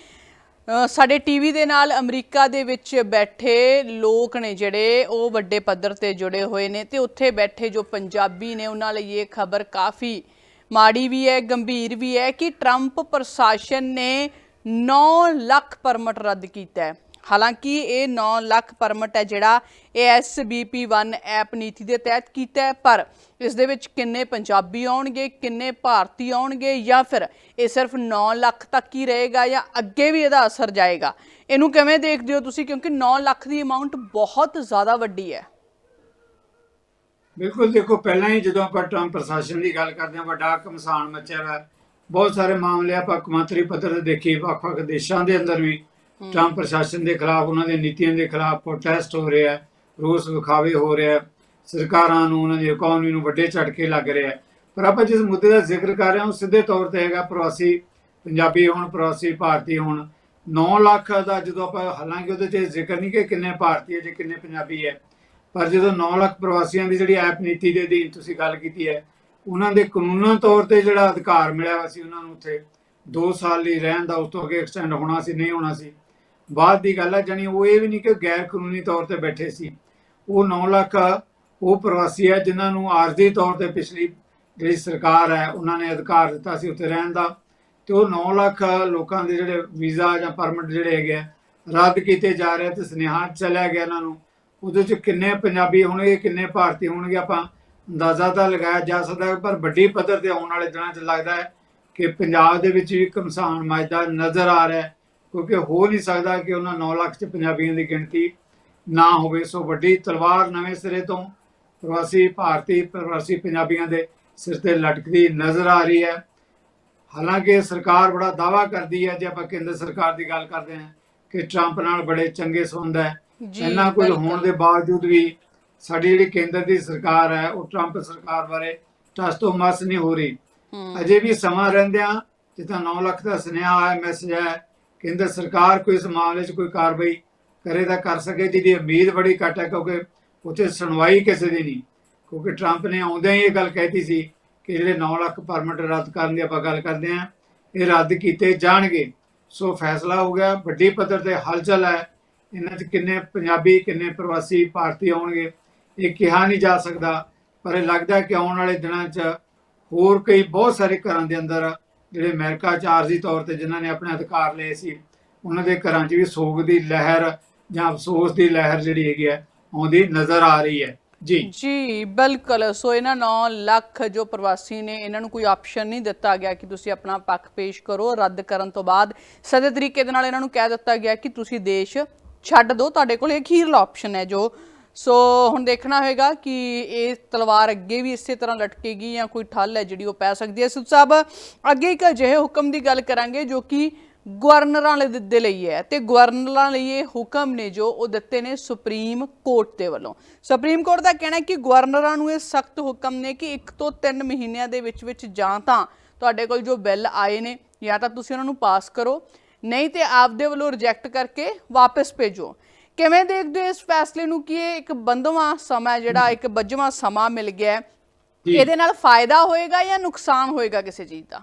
B: ਅ, ਸਾਡੇ ਟੀਵੀ ਦੇ ਨਾਲ ਅਮਰੀਕਾ ਦੇ ਵਿੱਚ ਬੈਠੇ ਲੋਕ ਨੇ ਜਿਹੜੇ ਉਹ ਵੱਡੇ ਪੱਧਰ ਤੇ ਜੁੜੇ ਹੋਏ ਨੇ ਤੇ ਉੱਥੇ ਬੈਠੇ ਜੋ ਪੰਜਾਬੀ ਨੇ ਉਹਨਾਂ ਲਈ ਇਹ ਖਬਰ ਕਾਫੀ ਮਾੜੀ ਵੀ ਹੈ ਗੰਭੀਰ ਵੀ ਹੈ ਕਿ ਟਰੰਪ ਪ੍ਰਸ਼ਾਸਨ ਨੇ 9 ਲੱਖ ਪਰਮਿਟ ਰੱਦ ਕੀਤਾ ਹੈ। ਹਾਲਾਂਕਿ ਇਹ 9 ਲੱਖ ਪਰਮਿਟ ਹੈ ਜਿਹੜਾ ਇਹ SBP1 ਐਪ ਨੀਤੀ ਦੇ ਤਹਿਤ ਕੀਤਾ ਹੈ ਪਰ ਇਸ ਦੇ ਵਿੱਚ ਕਿੰਨੇ ਪੰਜਾਬੀ ਆਉਣਗੇ ਕਿੰਨੇ ਭਾਰਤੀ ਆਉਣਗੇ ਜਾਂ ਫਿਰ ਇਹ ਸਿਰਫ 9 ਲੱਖ ਤੱਕ ਹੀ ਰਹੇਗਾ ਜਾਂ ਅੱਗੇ ਵੀ ਇਹਦਾ ਅਸਰ ਜਾਏਗਾ? ਇਹਨੂੰ ਕਿਵੇਂ ਦੇਖਦੇ ਹੋ ਤੁਸੀਂ? ਕਿਉਂਕਿ 9 ਲੱਖ ਦੀ ਅਮਾਉਂਟ ਬਹੁਤ ਜ਼ਿਆਦਾ ਵੱਡੀ ਹੈ।
A: ਬਿਲਕੁਲ ਦੇਖੋ ਪਹਿਲਾਂ ਹੀ ਜਦੋਂ ਆਪਾਂ ਟਰੰਪ ਪ੍ਰਸ਼ਾਸਨ ਦੀ ਗੱਲ ਕਰਦੇ ਹਾਂ ਵੱਡਾ ਘਮਸਾਨ ਮਚਿਆ ਹੋਇਆ ਬਹੁਤ ਸਾਰੇ ਮਾਮਲੇ ਆਪਾਂ ਕੌਮਾਂਤਰੀ ਪੱਧਰ ਤੇ ਦੇਖੀ ਵੱਖ-ਵੱਖ ਦੇਸ਼ਾਂ ਦੇ ਅੰਦਰ ਵੀ ਟਰੰਪ ਪ੍ਰਸ਼ਾਸਨ ਦੇ ਖਿਲਾਫ ਉਹਨਾਂ ਦੀਆਂ ਨੀਤੀਆਂ ਦੇ ਖਿਲਾਫ ਪ੍ਰੋਟੈਸਟ ਹੋ ਰਿਹਾ ਰੋਸ ਵਿਖਾਵੇ ਹੋ ਰਿਹਾ ਸਰਕਾਰਾਂ ਨੂੰ, ਉਹਨਾਂ ਦੀ ਇਕਨੋਮੀ ਨੂੰ ਵੱਡੇ ਝਟਕੇ ਲੱਗ ਰਿਹਾ ਹੈ ਪਰ ਆਪਾਂ ਜਿਸ ਮੁੱਦੇ ਦਾ ਜ਼ਿਕਰ ਕਰ ਰਹੇ ਹਾਂ, ਉਹ ਸਿੱਧੇ ਤੌਰ ਤੇ ਹੈਗਾ ਪ੍ਰਵਾਸੀ ਪੰਜਾਬੀ ਹੋਣ, ਪ੍ਰਵਾਸੀ ਭਾਰਤੀ ਹੋਣ। 9 ਲੱਖ ਦਾ ਜਦੋਂ ਆਪਾਂ ਹਾਲਾਂਕਿ ਉਹਦੇ 'ਚ ਜ਼ਿਕਰ ਨਹੀਂ ਕਿ ਕਿੰਨੇ ਭਾਰਤੀ ਹੈ, ਜੇ ਕਿੰਨੇ ਪੰਜਾਬੀ ਹੈ। ਪਰ ਜਦੋਂ 9 ਲੱਖ ਪ੍ਰਵਾਸੀਆਂ ਦੀ ਜਿਹੜੀ ਐਪ ਨੀਤੀ ਦੇ ਅਧੀਨ ਤੁਸੀਂ ਗੱਲ ਕੀਤੀ ਹੈ, ਉਹਨਾਂ ਦੇ ਕਾਨੂੰਨਾਂ ਤੌਰ ਤੇ ਜਿਹੜਾ ਅਧਿਕਾਰ ਮਿਲਿਆ ਹੋਇਆ ਸੀ, ਉਹਨਾਂ ਨੂੰ ਉੱਥੇ 2 ਸਾਲ ਲਈ ਰਹਿਣ ਦਾ, ਉਸ ਤੋਂ ਅੱਗੇ ਐਕਸਟੈਂਡ ਹੋਣਾ ਸੀ, ਨਹੀਂ ਹੋਣਾ ਸੀ। ਬਾਅਦ ਦੀ ਗੱਲ ਹੈ ਜਾਨੀ ਉਹ ਇਹ ਵੀ ਨਹੀਂ ਕਿ ਗੈਰ ਕਾਨੂੰਨੀ ਤੌਰ ਤੇ ਬੈਠੇ ਸੀ। ਉਹ 9 ਲੱਖ ਉਹ ਪ੍ਰਵਾਸੀ ਹੈ ਜਿਨ੍ਹਾਂ ਨੂੰ ਆਰਜ਼ੀ ਤੌਰ ਤੇ ਪਿਛਲੀ ਜਿਹੜੀ ਸਰਕਾਰ ਹੈ ਉਹਨਾਂ ਨੇ ਅਧਿਕਾਰ ਦਿੱਤਾ ਸੀ ਉੱਥੇ ਰਹਿਣ ਦਾ। ਤੇ ਉਹ 9 ਲੱਖ ਲੋਕਾਂ ਦੇ ਜਿਹੜੇ ਵੀਜ਼ਾ ਜਾਂ ਪਰਮਿਟ ਜਿਹੜੇ ਹੈਗੇ ਆ, ਰੱਦ ਕੀਤੇ ਜਾ ਰਹੇ ਤੇ ਸੁਨੇਹਾ ਚੱਲਿਆ ਗਿਆ ਇਹਨਾਂ ਨੂੰ। ਉਹਦੇ ਚ ਕਿੰਨੇ ਪੰਜਾਬੀ ਹੋਣਗੇ ਕਿੰਨੇ ਭਾਰਤੀ ਹੋਣਗੇ ਆਪਾਂ ਅੰਦਾਜ਼ਾ ਤਾਂ ਲਗਾਇਆ ਜਾ ਸਕਦਾ ਹੈ, ਪਰ ਵੱਡੀ ਪੱਧਰ ਤੇ ਆਉਣ ਵਾਲੇ ਦਿਨਾਂ 'ਚ ਲੱਗਦਾ ਹੈ ਕਿ ਪੰਜਾਬ ਦੇ ਵਿੱਚ ਵੀ ਕਮਸਾਨ ਮਜਦਾ ਨਜ਼ਰ ਆ ਰਿਹਾ ਕਿਉਂਕਿ ਹੋ ਨਹੀਂ ਸਕਦਾ ਕਿ ਉਹਨਾਂ 9 ਲੱਖ ਚ ਪੰਜਾਬੀਆਂ ਦੀ ਗਿਣਤੀ ਨਾ ਹੋਵੇ। ਸੋ ਵੱਡੀ ਤਲਵਾਰ ਨਵੇਂ ਸਿਰੇ ਤੋਂ ਪ੍ਰਵਾਸੀ ਭਾਰਤੀ ਪ੍ਰਵਾਸੀ ਪੰਜਾਬੀਆਂ ਦੇ ਸਿਰ ਤੇ ਲਟਕਦੀ ਨਜ਼ਰ ਆ ਰਹੀ ਹੈ। ਹਾਲਾਂਕਿ ਸਰਕਾਰ ਬੜਾ ਦਾਵਾ ਕਰਦੀ ਹੈ ਜੇ ਆਪਾਂ ਕੇਂਦਰ ਸਰਕਾਰ ਦੀ ਗੱਲ ਕਰਦੇ ਹਾਂ ਕਿ ਟਰੰਪ ਨਾਲ ਬੜੇ ਚੰਗੇ ਸੰਬੰਧ ਹੈ। ਇੰਨਾ ਕੁਝ। ਹੋਣ ਦੇ ਬਾਵਜੂਦ ਵੀ ਸਾਡੀ ਜਿਹੜੀ ਕੇਂਦਰ ਦੀ ਸਰਕਾਰ ਹੈ ਉਹ ਟਰੰਪ ਸਰਕਾਰ ਬਾਰੇ ਟਸ ਤੋਂ ਮਸ ਨਹੀਂ ਹੋ ਰਹੀ। ਅਜੇ ਵੀ ਸਮਾਂ ਰਹਿੰਦਿਆਂ ਜਿੱਦਾਂ 9 ਲੱਖ ਦਾ ਸੁਨੇਹਾ ਹੈ ਮੈਸੇਜ ਹੈ ਕੇਂਦਰ ਸਰਕਾਰ ਕੋਈ ਇਸ ਮਾਮਲੇ 'ਚ ਕੋਈ ਕਾਰਵਾਈ ਕਰੇ ਤਾਂ ਕਰ ਸਕੇ ਜਿਹਦੀ ਉਮੀਦ ਬੜੀ ਘੱਟ ਹੈ ਕਿਉਂਕਿ ਉੱਥੇ ਸੁਣਵਾਈ ਕਿਸੇ ਦੀ ਨਹੀਂ। ਕਿਉਂਕਿ ਟਰੰਪ ਨੇ ਆਉਂਦਿਆਂ ਹੀ ਇਹ ਗੱਲ ਕਹਿਤੀ ਸੀ ਕਿ ਜਿਹੜੇ 9 ਲੱਖ ਪਰਮਿਟ ਰੱਦ ਕਰਨ ਦੀ ਆਪਾਂ ਗੱਲ ਕਰਦੇ ਹਾਂ, ਇਹ ਰੱਦ ਕੀਤੇ ਜਾਣਗੇ। ਸੋ ਫੈਸਲਾ ਹੋ ਗਿਆ, ਵੱਡੀ ਪੱਧਰ ਤੇ ਹਲਚਲ ਹੈ। ਇਹਨਾਂ 'ਚ ਕਿੰਨੇ ਪੰਜਾਬੀ, ਕਿੰਨੇ ਪ੍ਰਵਾਸੀ ਭਾਰਤੀ ਆਉਣਗੇ, ਇਹ ਕਿਹਾ ਨਹੀਂ ਜਾ ਸਕਦਾ। ਪਰ ਇਹ ਲੱਗਦਾ ਕਿ ਆਉਣ ਵਾਲੇ ਦਿਨਾਂ 'ਚ ਹੋਰ ਕਈ ਬਹੁਤ ਸਾਰੇ ਘਰਾਂ ਦੇ ਅੰਦਰ ਜਿਹੜੇ ਅਮਰੀਕਾ 'ਚ ਆਰਜ਼ੀ ਤੌਰ ਤੇ ਜਿਨ੍ਹਾਂ ਨੇ ਆਪਣੇ ਅਧਿਕਾਰ ਲਏ ਸੀ, ਉਹਨਾਂ ਦੇ ਘਰਾਂ 'ਚ ਵੀ ਸੋਗ ਦੀ ਲਹਿਰ ਜਾਂ ਅਫਸੋਸ ਦੀ ਲਹਿਰ ਜਿਹੜੀ ਹੈਗੀ ਹੈ ਆਉਂਦੀ ਨਜ਼ਰ ਆ ਰਹੀ ਹੈ। ਜੀ।
B: ਜੀ, ਬਿਲਕੁਲ। ਸੋ ਇਹਨਾਂ 9 ਲੱਖ ਜੋ ਪ੍ਰਵਾਸੀ ਨੇ, ਇਹਨਾਂ ਨੂੰ ਕੋਈ ਆਪਸ਼ਨ ਨਹੀਂ ਦਿੱਤਾ ਗਿਆ ਕਿ ਤੁਸੀਂ ਆਪਣਾ ਪੱਖ ਪੇਸ਼ ਕਰੋ, ਰੱਦ ਕਰਨ ਤੋਂ ਬਾਅਦ। ਸਦੇ ਤਰੀਕੇ ਦੇ ਨਾਲ ਇਹਨਾਂ ਨੂੰ ਕਹਿ ਦਿੱਤਾ ਗਿਆ ਕਿ ਤੁਸੀਂ ਦੇਸ਼ ਛੱਡ ਦਿਓ। ਤੁਹਾਡੇ ਕੋਲ ਅਖੀਰਲਾ ਆਪਸ਼ਨ ਹੈ ਜੋ। ਸੋ ਹੁਣ ਦੇਖਣਾ ਹੋਏਗਾ ਕਿ ਇਹ ਤਲਵਾਰ ਅੱਗੇ ਵੀ ਇਸੇ ਤਰ੍ਹਾਂ ਲਟਕੇਗੀ ਜਾਂ ਕੋਈ ਠੱਲ ਹੈ ਜਿਹੜੀ ਉਹ ਪੈ ਸਕਦੀ ਹੈ। ਸੁਤ ਸਾਹਿਬ, ਅੱਗੇ ਇੱਕ ਅਜਿਹੇ ਹੁਕਮ ਦੀ ਗੱਲ ਕਰਾਂਗੇ ਜੋ ਕਿ ਗਵਰਨਰਾਂ ਲਈ ਦੇ ਲਈ ਹੈ ਤੇ ਗਵਰਨਰਾਂ ਲਈ ਇਹ ਹੁਕਮ ਨੇ ਜੋ ਉਹ ਦਿੱਤੇ ਨੇ ਸੁਪਰੀਮ ਕੋਰਟ ਦੇ ਵੱਲੋਂ। ਸੁਪਰੀਮ ਕੋਰਟ ਦਾ ਕਹਿਣਾ ਹੈ ਕਿ ਗਵਰਨਰਾਂ ਨੂੰ ਇਹ ਸਖਤ ਹੁਕਮ ਨੇ ਕਿ 1 ਤੋਂ 3 ਮਹੀਨਿਆਂ ਦੇ ਵਿੱਚ ਵਿੱਚ ਜਾਂ ਤਾਂ ਤੁਹਾਡੇ ਕੋਲ ਜੋ ਬਿੱਲ ਆਏ ਨੇ ਜਾਂ ਤਾਂ ਤੁਸੀਂ ਉਹਨਾਂ ਨੂੰ ਪਾਸ ਕਰੋ ਨਹੀਂ ਤੇ ਆਪਦੇ ਵੱਲੋਂ ਰਿਜੈਕਟ ਕਰਕੇ ਵਾਪਸ ਭੇਜੋ। ਕਿਵੇਂ ਦੇਖਦੇ ਹੋ ਇਸ ਫੈਸਲੇ ਨੂੰ ਕਿ ਇਹ ਇੱਕ ਬੰਦਵਾ ਸਮਾਂ ਜਿਹੜਾ ਇੱਕ ਬੱਜਵਾਂ ਸਮਾਂ ਮਿਲ ਗਿਆ। ਇਹਦੇ ਨਾਲ ਫਾਇਦਾ ਹੋਏਗਾ ਜਾਂ ਨੁਕਸਾਨ ਹੋਏਗਾ ਕਿਸੇ ਚੀਜ਼ ਦਾ?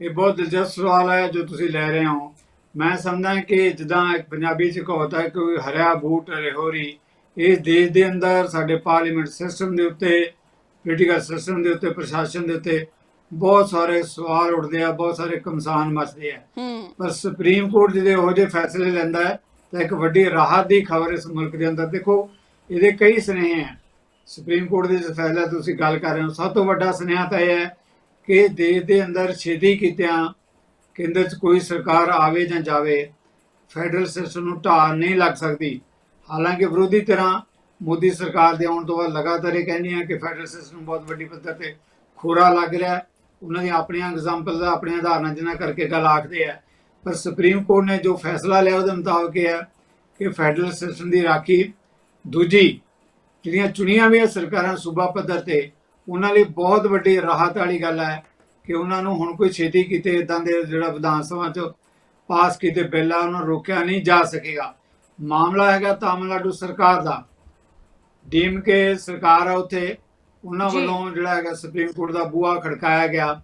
A: ਇਹ ਬਹੁਤ ਦਿਲਚਸਪ ਸਵਾਲ ਹੈ ਜੋ ਤੁਸੀਂ ਲੈ ਰਹੇ ਹੋ। ਮੈਂ ਸਮਝਦਾ ਕਿ ਜਿੱਦਾਂ ਇੱਕ ਪੰਜਾਬੀ ਚ ਕਹਾਵਤ ਹੈ ਕਿ ਹਰਿਆ ਬੂਟ ਰਹੋਰੀ ਇਸ ਦੇਸ਼ ਦੇ ਅੰਦਰ ਸਾਡੇ ਪਾਰਲੀਮੈਂਟ ਸਿਸਟਮ ਦੇ ਉੱਤੇ ਪੋਲੀਟੀਕਲ ਸਿਸਟਮ ਦੇ ਉੱਤੇ ਪ੍ਰਸ਼ਾਸਨ ਦੇ ਉੱਤੇ ਬਹੁਤ ਸਾਰੇ ਸਵਾਲ ਉੱਠਦੇ ਆ ਬਹੁਤ ਸਾਰੇ ਕਮਸਾਨ ਮਚਦੇ ਆ। ਪਰ ਸੁਪਰੀਮ ਕੋਰਟ ਜਿਹਦੇ ਇਹੋ ਜਿਹੇ ਫੈਸਲੇ ਲੈਂਦਾ ਹੈ ਤਾਂ ਇੱਕ ਵੱਡੀ ਰਾਹਤ ਦੀ ਖਬਰ ਇਸ ਮੁਲਕ ਦੇ ਅੰਦਰ ਦੇਖੋ ਇਹਦੇ ਕਈ ਸੁਨੇਹੇ ਹੈ ਸੁਪਰੀਮ ਕੋਰਟ ਦੇ ਫੈਸਲਾ ਤੁਸੀਂ ਗੱਲ ਕਰ ਰਹੇ ਹੋ ਸਭ ਤੋਂ ਵੱਡਾ ਸੁਨੇਹਾ ਤਾਂ ਇਹ ਹੈ ਕਿ ਦੇਸ਼ ਦੇ ਅੰਦਰ ਛੇਤੀ ਕੀਤਿਆਂ ਕੇਂਦਰ 'ਚ ਕੋਈ ਸਰਕਾਰ ਆਵੇ ਜਾਂ ਜਾਵੇ, ਫੈਡਰਲ ਸਿਸਟਮ ਨੂੰ ਢਾਹ ਨਹੀਂ ਲੱਗ ਸਕਦੀ। ਹਾਲਾਂਕਿ ਵਿਰੋਧੀ ਤਰ੍ਹਾਂ ਮੋਦੀ ਸਰਕਾਰ ਦੇ ਆਉਣ ਤੋਂ ਬਾਅਦ ਲਗਾਤਾਰ ਇਹ ਕਹਿੰਦੀਆਂ ਕਿ ਫੈਡਰਲ ਸਿਸਟਮ ਬਹੁਤ ਵੱਡੀ ਪੱਧਰ ਤੇ ਖੋਰਾ ਲੱਗ ਰਿਹਾ ਉਹਨਾਂ ਦੀਆਂ ਆਪਣੀਆਂ ਐਗਜ਼ਾਮਪਲ ਦਾ, ਆਪਣੀਆਂ ਉਦਾਹਰਨਾਂ ਜਿਨ੍ਹਾਂ ਕਰਕੇ ਗੱਲ ਆਖਦੇ ਆ। ਪਰ ਸੁਪਰੀਮ ਕੋਰਟ ਨੇ ਜੋ ਫੈਸਲਾ ਲਿਆ ਉਹਦੇ ਮੁਤਾਬਕ ਇਹ ਹੈ ਕਿ ਫੈਡਰਲ ਸਿਸਟਮ ਦੀ ਰਾਖੀ ਦੂਜੀ, ਜਿਹੜੀਆਂ ਚੁਣੀਆਂ ਹੋਈਆਂ ਸਰਕਾਰਾਂ ਸੂਬਾ ਪੱਧਰ ਤੇ ਉਹਨਾਂ ਲਈ ਬਹੁਤ ਵੱਡੀ ਰਾਹਤ ਵਾਲੀ ਗੱਲ ਹੈ ਕਿ ਉਹਨਾਂ ਨੂੰ ਹੁਣ ਕੋਈ ਛੇਤੀ ਕੀਤੇ ਇਦਾਂ ਦੇ ਜਿਹੜਾ ਵਿਧਾਨ ਸਭਾ ਚ ਪਾਸ ਕੀਤੇ ਬਿੱਲ ਆ ਉਹਨਾਂ ਰੋਕਿਆ ਨਹੀਂ ਜਾ ਸਕੇਗਾ। ਮਾਮਲਾ ਹੈਗਾ ਤਾਮਿਲਨਾਡੂ ਸਰਕਾਰ ਦਾ। ਡੀਮ ਕੇ ਸਰਕਾਰ ਆ ਉੱਥੇ। ਉਹਨਾਂ। ਵੱਲੋਂ ਜਿਹੜਾ ਹੈਗਾ ਸੁਪਰੀਮ ਕੋਰਟ ਦਾ ਬੂਹਾ ਖੜਕਾਇਆ ਗਿਆ।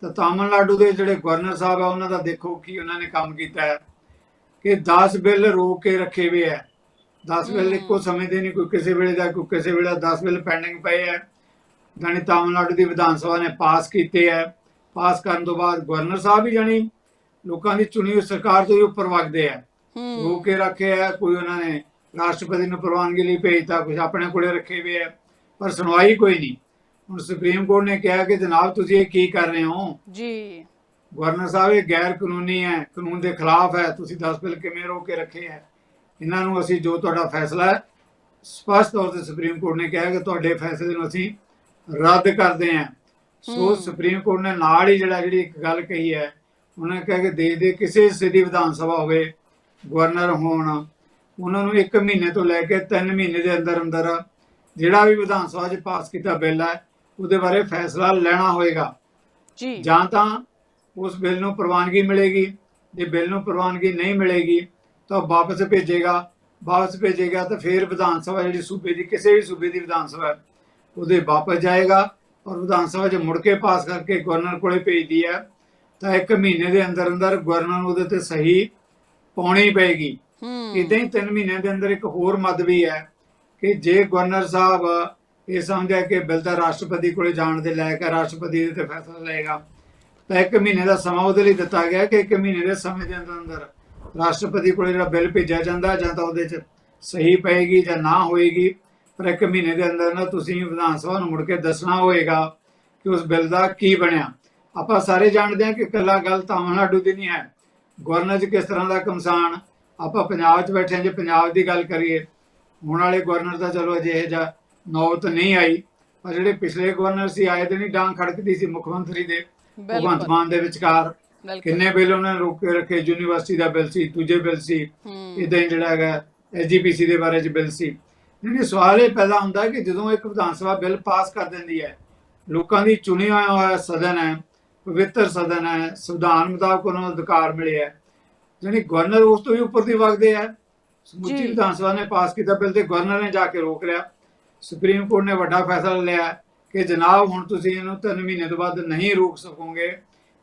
A: ਤਾਂ ਤਾਮਿਲਨਾਡੂ ਦੇ ਜਿਹੜੇ ਗਵਰਨਰ ਸਾਹਿਬ ਆ ਉਹਨਾਂ ਦਾ ਦੇਖੋ ਕੀ ਉਹਨਾਂ ਨੇ ਕੰਮ ਕੀਤਾ ਹੈ। ਕਿ 10 ਬਿੱਲ ਰੋਕ ਕੇ ਰੱਖੇ ਹੋਏ ਹੈ। 10 ਬਿੱਲ। ਇੱਕੋ ਸਮੇਂ ਦੇ ਨਹੀਂ ਕੋਈ ਕਿਸੇ ਵੇਲੇ ਦਾ ਕੋਈ ਕਿਸੇ ਵੇਲੇ 10 ਬਿੱਲ ਪੈਂਡਿੰਗ ਪਏ ਹੈ। ਜਾਣੀ ਤਾਮਿਲਨਾਡੂ ਦੀ ਵਿਧਾਨ ਸਭਾ ਨੇ ਪਾਸ ਕੀਤੇ ਹੈ। ਪਾਸ ਕਰਨ ਤੋਂ ਬਾਅਦ ਗਵਰਨਰ ਸਾਹਿਬ ਵੀ ਜਾਣੀ ਲੋਕਾਂ ਦੀ ਚੁਣੀ ਹੋਈ ਸਰਕਾਰ ਤੋਂ ਵੀ ਉੱਪਰ ਵਗਦੇ ਹੈ।
B: ਹੂੰ।
A: ਰੋਕ ਕੇ ਰੱਖੇ ਹੈ ਕੋਈ ਉਹਨਾਂ ਨੇ ਰਾਸ਼ਟਰਪਤੀ ਨੂੰ ਪ੍ਰਵਾਨਗੀ ਲਈ ਭੇਜਤਾ ਕੁਝ ਆਪਣੇ ਕੋਲੇ ਰੱਖੇ ਹੋਏ ਹੈ ਪਰ ਸੁਣਵਾਈ ਕੋਈ ਨਹੀਂ। ਹੁਣ ਸੁਪਰੀਮ ਕੋਰਟ ਨੇ ਕਿਹਾ ਕਿ ਜਨਾਬ ਤੁਸੀਂ ਇਹ ਕੀ ਕਰ ਰਹੇ ਹੋ?
B: ਜੀ।
A: ਗਵਰਨਰ ਸਾਹਿਬ ਇਹ ਗੈਰ ਕਾਨੂੰਨੀ ਹੈ ਕਾਨੂੰਨ ਦੇ ਖਿਲਾਫ ਹੈ ਤੁਸੀਂ 10 ਬਿੱਲ ਕਿਵੇਂ ਰੋਕ ਕੇ ਰੱਖੇ ਹੈ? ਇਹਨਾਂ ਨੂੰ ਅਸੀਂ ਜੋ ਤੁਹਾਡਾ ਫੈਸਲਾ ਹੈ ਸਪਸ਼ਟ ਤੌਰ ਤੇ ਸੁਪਰੀਮ ਕੋਰਟ ਨੇ ਕਿਹਾ ਕਿ ਤੁਹਾਡੇ ਫੈਸਲੇ ਨੂੰ ਅਸੀਂ ਰੱਦ ਕਰਦੇ ਹਾਂ ਸੋ। ਸੁਪਰੀਮ ਕੋਰਟ ਨੇ ਨਾਲ ਹੀ ਜਿਹੜਾ ਜਿਹੜੀ ਇੱਕ ਗੱਲ ਕਹੀ ਹੈ ਉਹਨਾਂ ਕਿਹਾ ਕਿ ਦੇਸ਼ ਦੇ ਕਿਸੇ ਹਿੱਸੇ ਦੀ ਵਿਧਾਨ ਸਭਾ ਹੋਵੇ ਗਵਰਨਰ ਹੋਣ ਉਹਨਾਂ ਨੂੰ 1 ਮਹੀਨੇ ਤੋਂ ਲੈ ਕੇ 3 ਮਹੀਨੇ ਦੇ ਅੰਦਰ ਅੰਦਰ ਜਿਹੜਾ ਵੀ ਵਿਧਾਨ ਸਭਾ 'ਚ ਪਾਸ ਕੀਤਾ ਬਿੱਲ ਹੈ ਉਹਦੇ ਬਾਰੇ ਫੈਸਲਾ ਲੈਣਾ ਹੋਏਗਾ।
B: ਜੀ।
A: ਜਾਂ ਤਾਂ ਉਸ ਬਿੱਲ ਨੂੰ ਪ੍ਰਵਾਨਗੀ ਮਿਲੇਗੀ ਜੇ ਬਿੱਲ ਨੂੰ ਪ੍ਰਵਾਨਗੀ ਨਹੀਂ ਮਿਲੇਗੀ ਤਾਂ ਵਾਪਸ ਭੇਜੇਗਾ। ਵਾਪਸ ਭੇਜੇਗਾ ਤਾਂ ਫਿਰ ਵਿਧਾਨ ਸਭਾ ਜਿਹੜੀ ਸੂਬੇ ਦੀ ਕਿਸੇ ਵੀ ਸੂਬੇ ਦੀ ਵਿਧਾਨ ਸਭਾ ਉਹਦੇ ਵਾਪਸ ਜਾਏਗਾ ਔਰ ਵਿਧਾਨ ਸਭਾ 'ਚ ਮੁੜ ਕੇ ਪਾਸ ਕਰਕੇ ਗਵਰਨਰ ਕੋਲੇ ਭੇਜਦੀ ਹੈ ਤਾਂ ਇੱਕ ਮਹੀਨੇ ਦੇ ਅੰਦਰ ਅੰਦਰ ਗਵਰਨਰ ਨੂੰ ਉਹਦੇ ਤੇ ਸਹੀ ਪਾਉਣੀ ਪਏਗੀ। ਇਦਾਂ ਹੀ 3 ਮਹੀਨਿਆਂ ਦੇ ਅੰਦਰ ਇੱਕ ਹੋਰ ਮੱਦ ਵੀ ਹੈ ਕਿ ਜੇ ਗਵਰਨਰ ਸਾਹਿਬ ਇਹ ਸਮਝਿਆ ਕਿ ਬਿੱਲ ਤਾਂ ਰਾਸ਼ਟਰਪਤੀ ਕੋਲੇ ਜਾਣ ਦੇ ਲਾਇਕ ਹੈ ਰਾਸ਼ਟਰਪਤੀ ਇਹਦੇ ਤੇ ਫੈਸਲਾ ਲਏਗਾ ਤਾਂ ਇੱਕ ਮਹੀਨੇ ਦਾ ਸਮਾਂ ਉਹਦੇ ਲਈ ਦਿੱਤਾ ਗਿਆ ਕਿ ਇੱਕ ਮਹੀਨੇ ਦੇ ਸਮੇਂ ਦੇ ਅੰਦਰ ਅੰਦਰ ਰਾਸ਼ਟਰਪਤੀ ਕੋਲੇ ਜਿਹੜਾ ਬਿੱਲ ਭੇਜਿਆ ਜਾਂਦਾ ਜਾਂ ਤਾਂ ਉਹਦੇ 'ਚ ਸਹੀ ਪਏਗੀ ਜਾਂ ਨਾ ਹੋਏਗੀ। ਪਰ ਇੱਕ ਮਹੀਨੇ ਦੇ ਅੰਦਰ ਨਾ ਤੁਸੀਂ ਵਿਧਾਨ ਸਭਾ ਨੂੰ ਮੁੜ ਕੇ ਦੱਸਣਾ ਹੋਏਗਾ ਕਿ ਉਸ ਬਿੱਲ ਦਾ ਕੀ ਬਣਿਆ। ਆਪਾਂ ਸਾਰੇ ਜਾਣਦੇ ਹਾਂ ਕਿ ਇਕੱਲਾ ਗੱਲ ਤਾਮਿਲਨਾਡੂ ਦੀ ਨਹੀਂ ਹੈ ਗਵਰਨਰ 'ਚ ਕਿਸ ਤਰ੍ਹਾਂ ਦਾ ਕਮਸਾਨ? ਆਪਾਂ ਪੰਜਾਬ 'ਚ ਬੈਠੇ ਹਾਂ ਜੇ ਪੰਜਾਬ ਦੀ ਗੱਲ ਕਰੀਏ ਹੁਣ ਵਾਲੇ ਗਵਰਨਰ ਦਾ ਚਲੋ ਅਜੇ ਜਿਹਾ ਨੌਬਤ ਨਹੀਂ ਆਈ ਪਰ ਜਿਹੜੇ ਪਿਛਲੇ ਗਵਰਨਰ ਸੀ ਆਏ ਤੇ ਨਹੀਂ ਡਾਂਗ ਖੜਕਦੀ ਸੀ ਮੁੱਖ ਮੰਤਰੀ ਦੇ ਭਗਵੰਤ ਮਾਨ ਦੇ ਵਿਚਕਾਰ। ਕਿੰਨੇ ਬਿੱਲ ਉਹਨਾਂ ਨੇ ਰੋਕ ਕੇ ਰੱਖੇ? ਯੂਨੀਵਰਸਿਟੀ ਦਾ ਬਿੱਲ ਸੀ ਦੂਜੇ ਬਿੱਲ ਸੀ ਇਦਾਂ ਜਿਹੜਾ ਹੈਗਾ ਐਸਜੀਪੀਸੀ ਦੇ ਬਾਰੇ ਚ ਬਿੱਲ ਸੀ। ਜਿਹੜੀ ਸਵਾਲ ਇਹ ਪੈਦਾ ਹੁੰਦਾ ਕਿ ਜਦੋਂ ਇੱਕ ਵਿਧਾਨ ਸਭਾ ਬਿੱਲ ਪਾਸ ਕਰ ਦਿੰਦੀ ਹੈ ਲੋਕਾਂ ਦੀ ਚੁਣਿਆ ਹੋਇਆ ਸਦਨ ਹੈ ਪਵਿੱਤਰ ਸਦਨ ਹੈ ਸੰਵਿਧਾਨ ਮੁਤਾਬਕ ਉਹਨਾਂ ਨੂੰ ਅਧਿਕਾਰ ਮਿਲੇ ਹੈ ਜਿਹੜੀ ਗਵਰਨਰ ਉਸ ਤੋਂ ਵੀ ਉੱਪਰ ਦੀ ਵਗਦੇ ਹੈ। ਸਮੁੱਚੀ। ਵਿਧਾਨ ਸਭਾ ਨੇ ਪਾਸ ਕੀਤਾ ਬਿੱਲ ਤੇ ਗਵਰਨਰ ਨੇ ਜਾ ਕੇ ਰੋਕ ਲਿਆ। ਸੁਪਰੀਮ ਕੋਰਟ ਨੇ ਵੱਡਾ ਫੈਸਲਾ ਲਿਆ ਕਿ ਜਨਾਬ ਹੁਣ ਤੁਸੀਂ ਇਹਨੂੰ ਤਿੰਨ ਮਹੀਨੇ ਤੋਂ ਬਾਅਦ ਨਹੀਂ ਰੋਕ ਸਕੋਗੇ।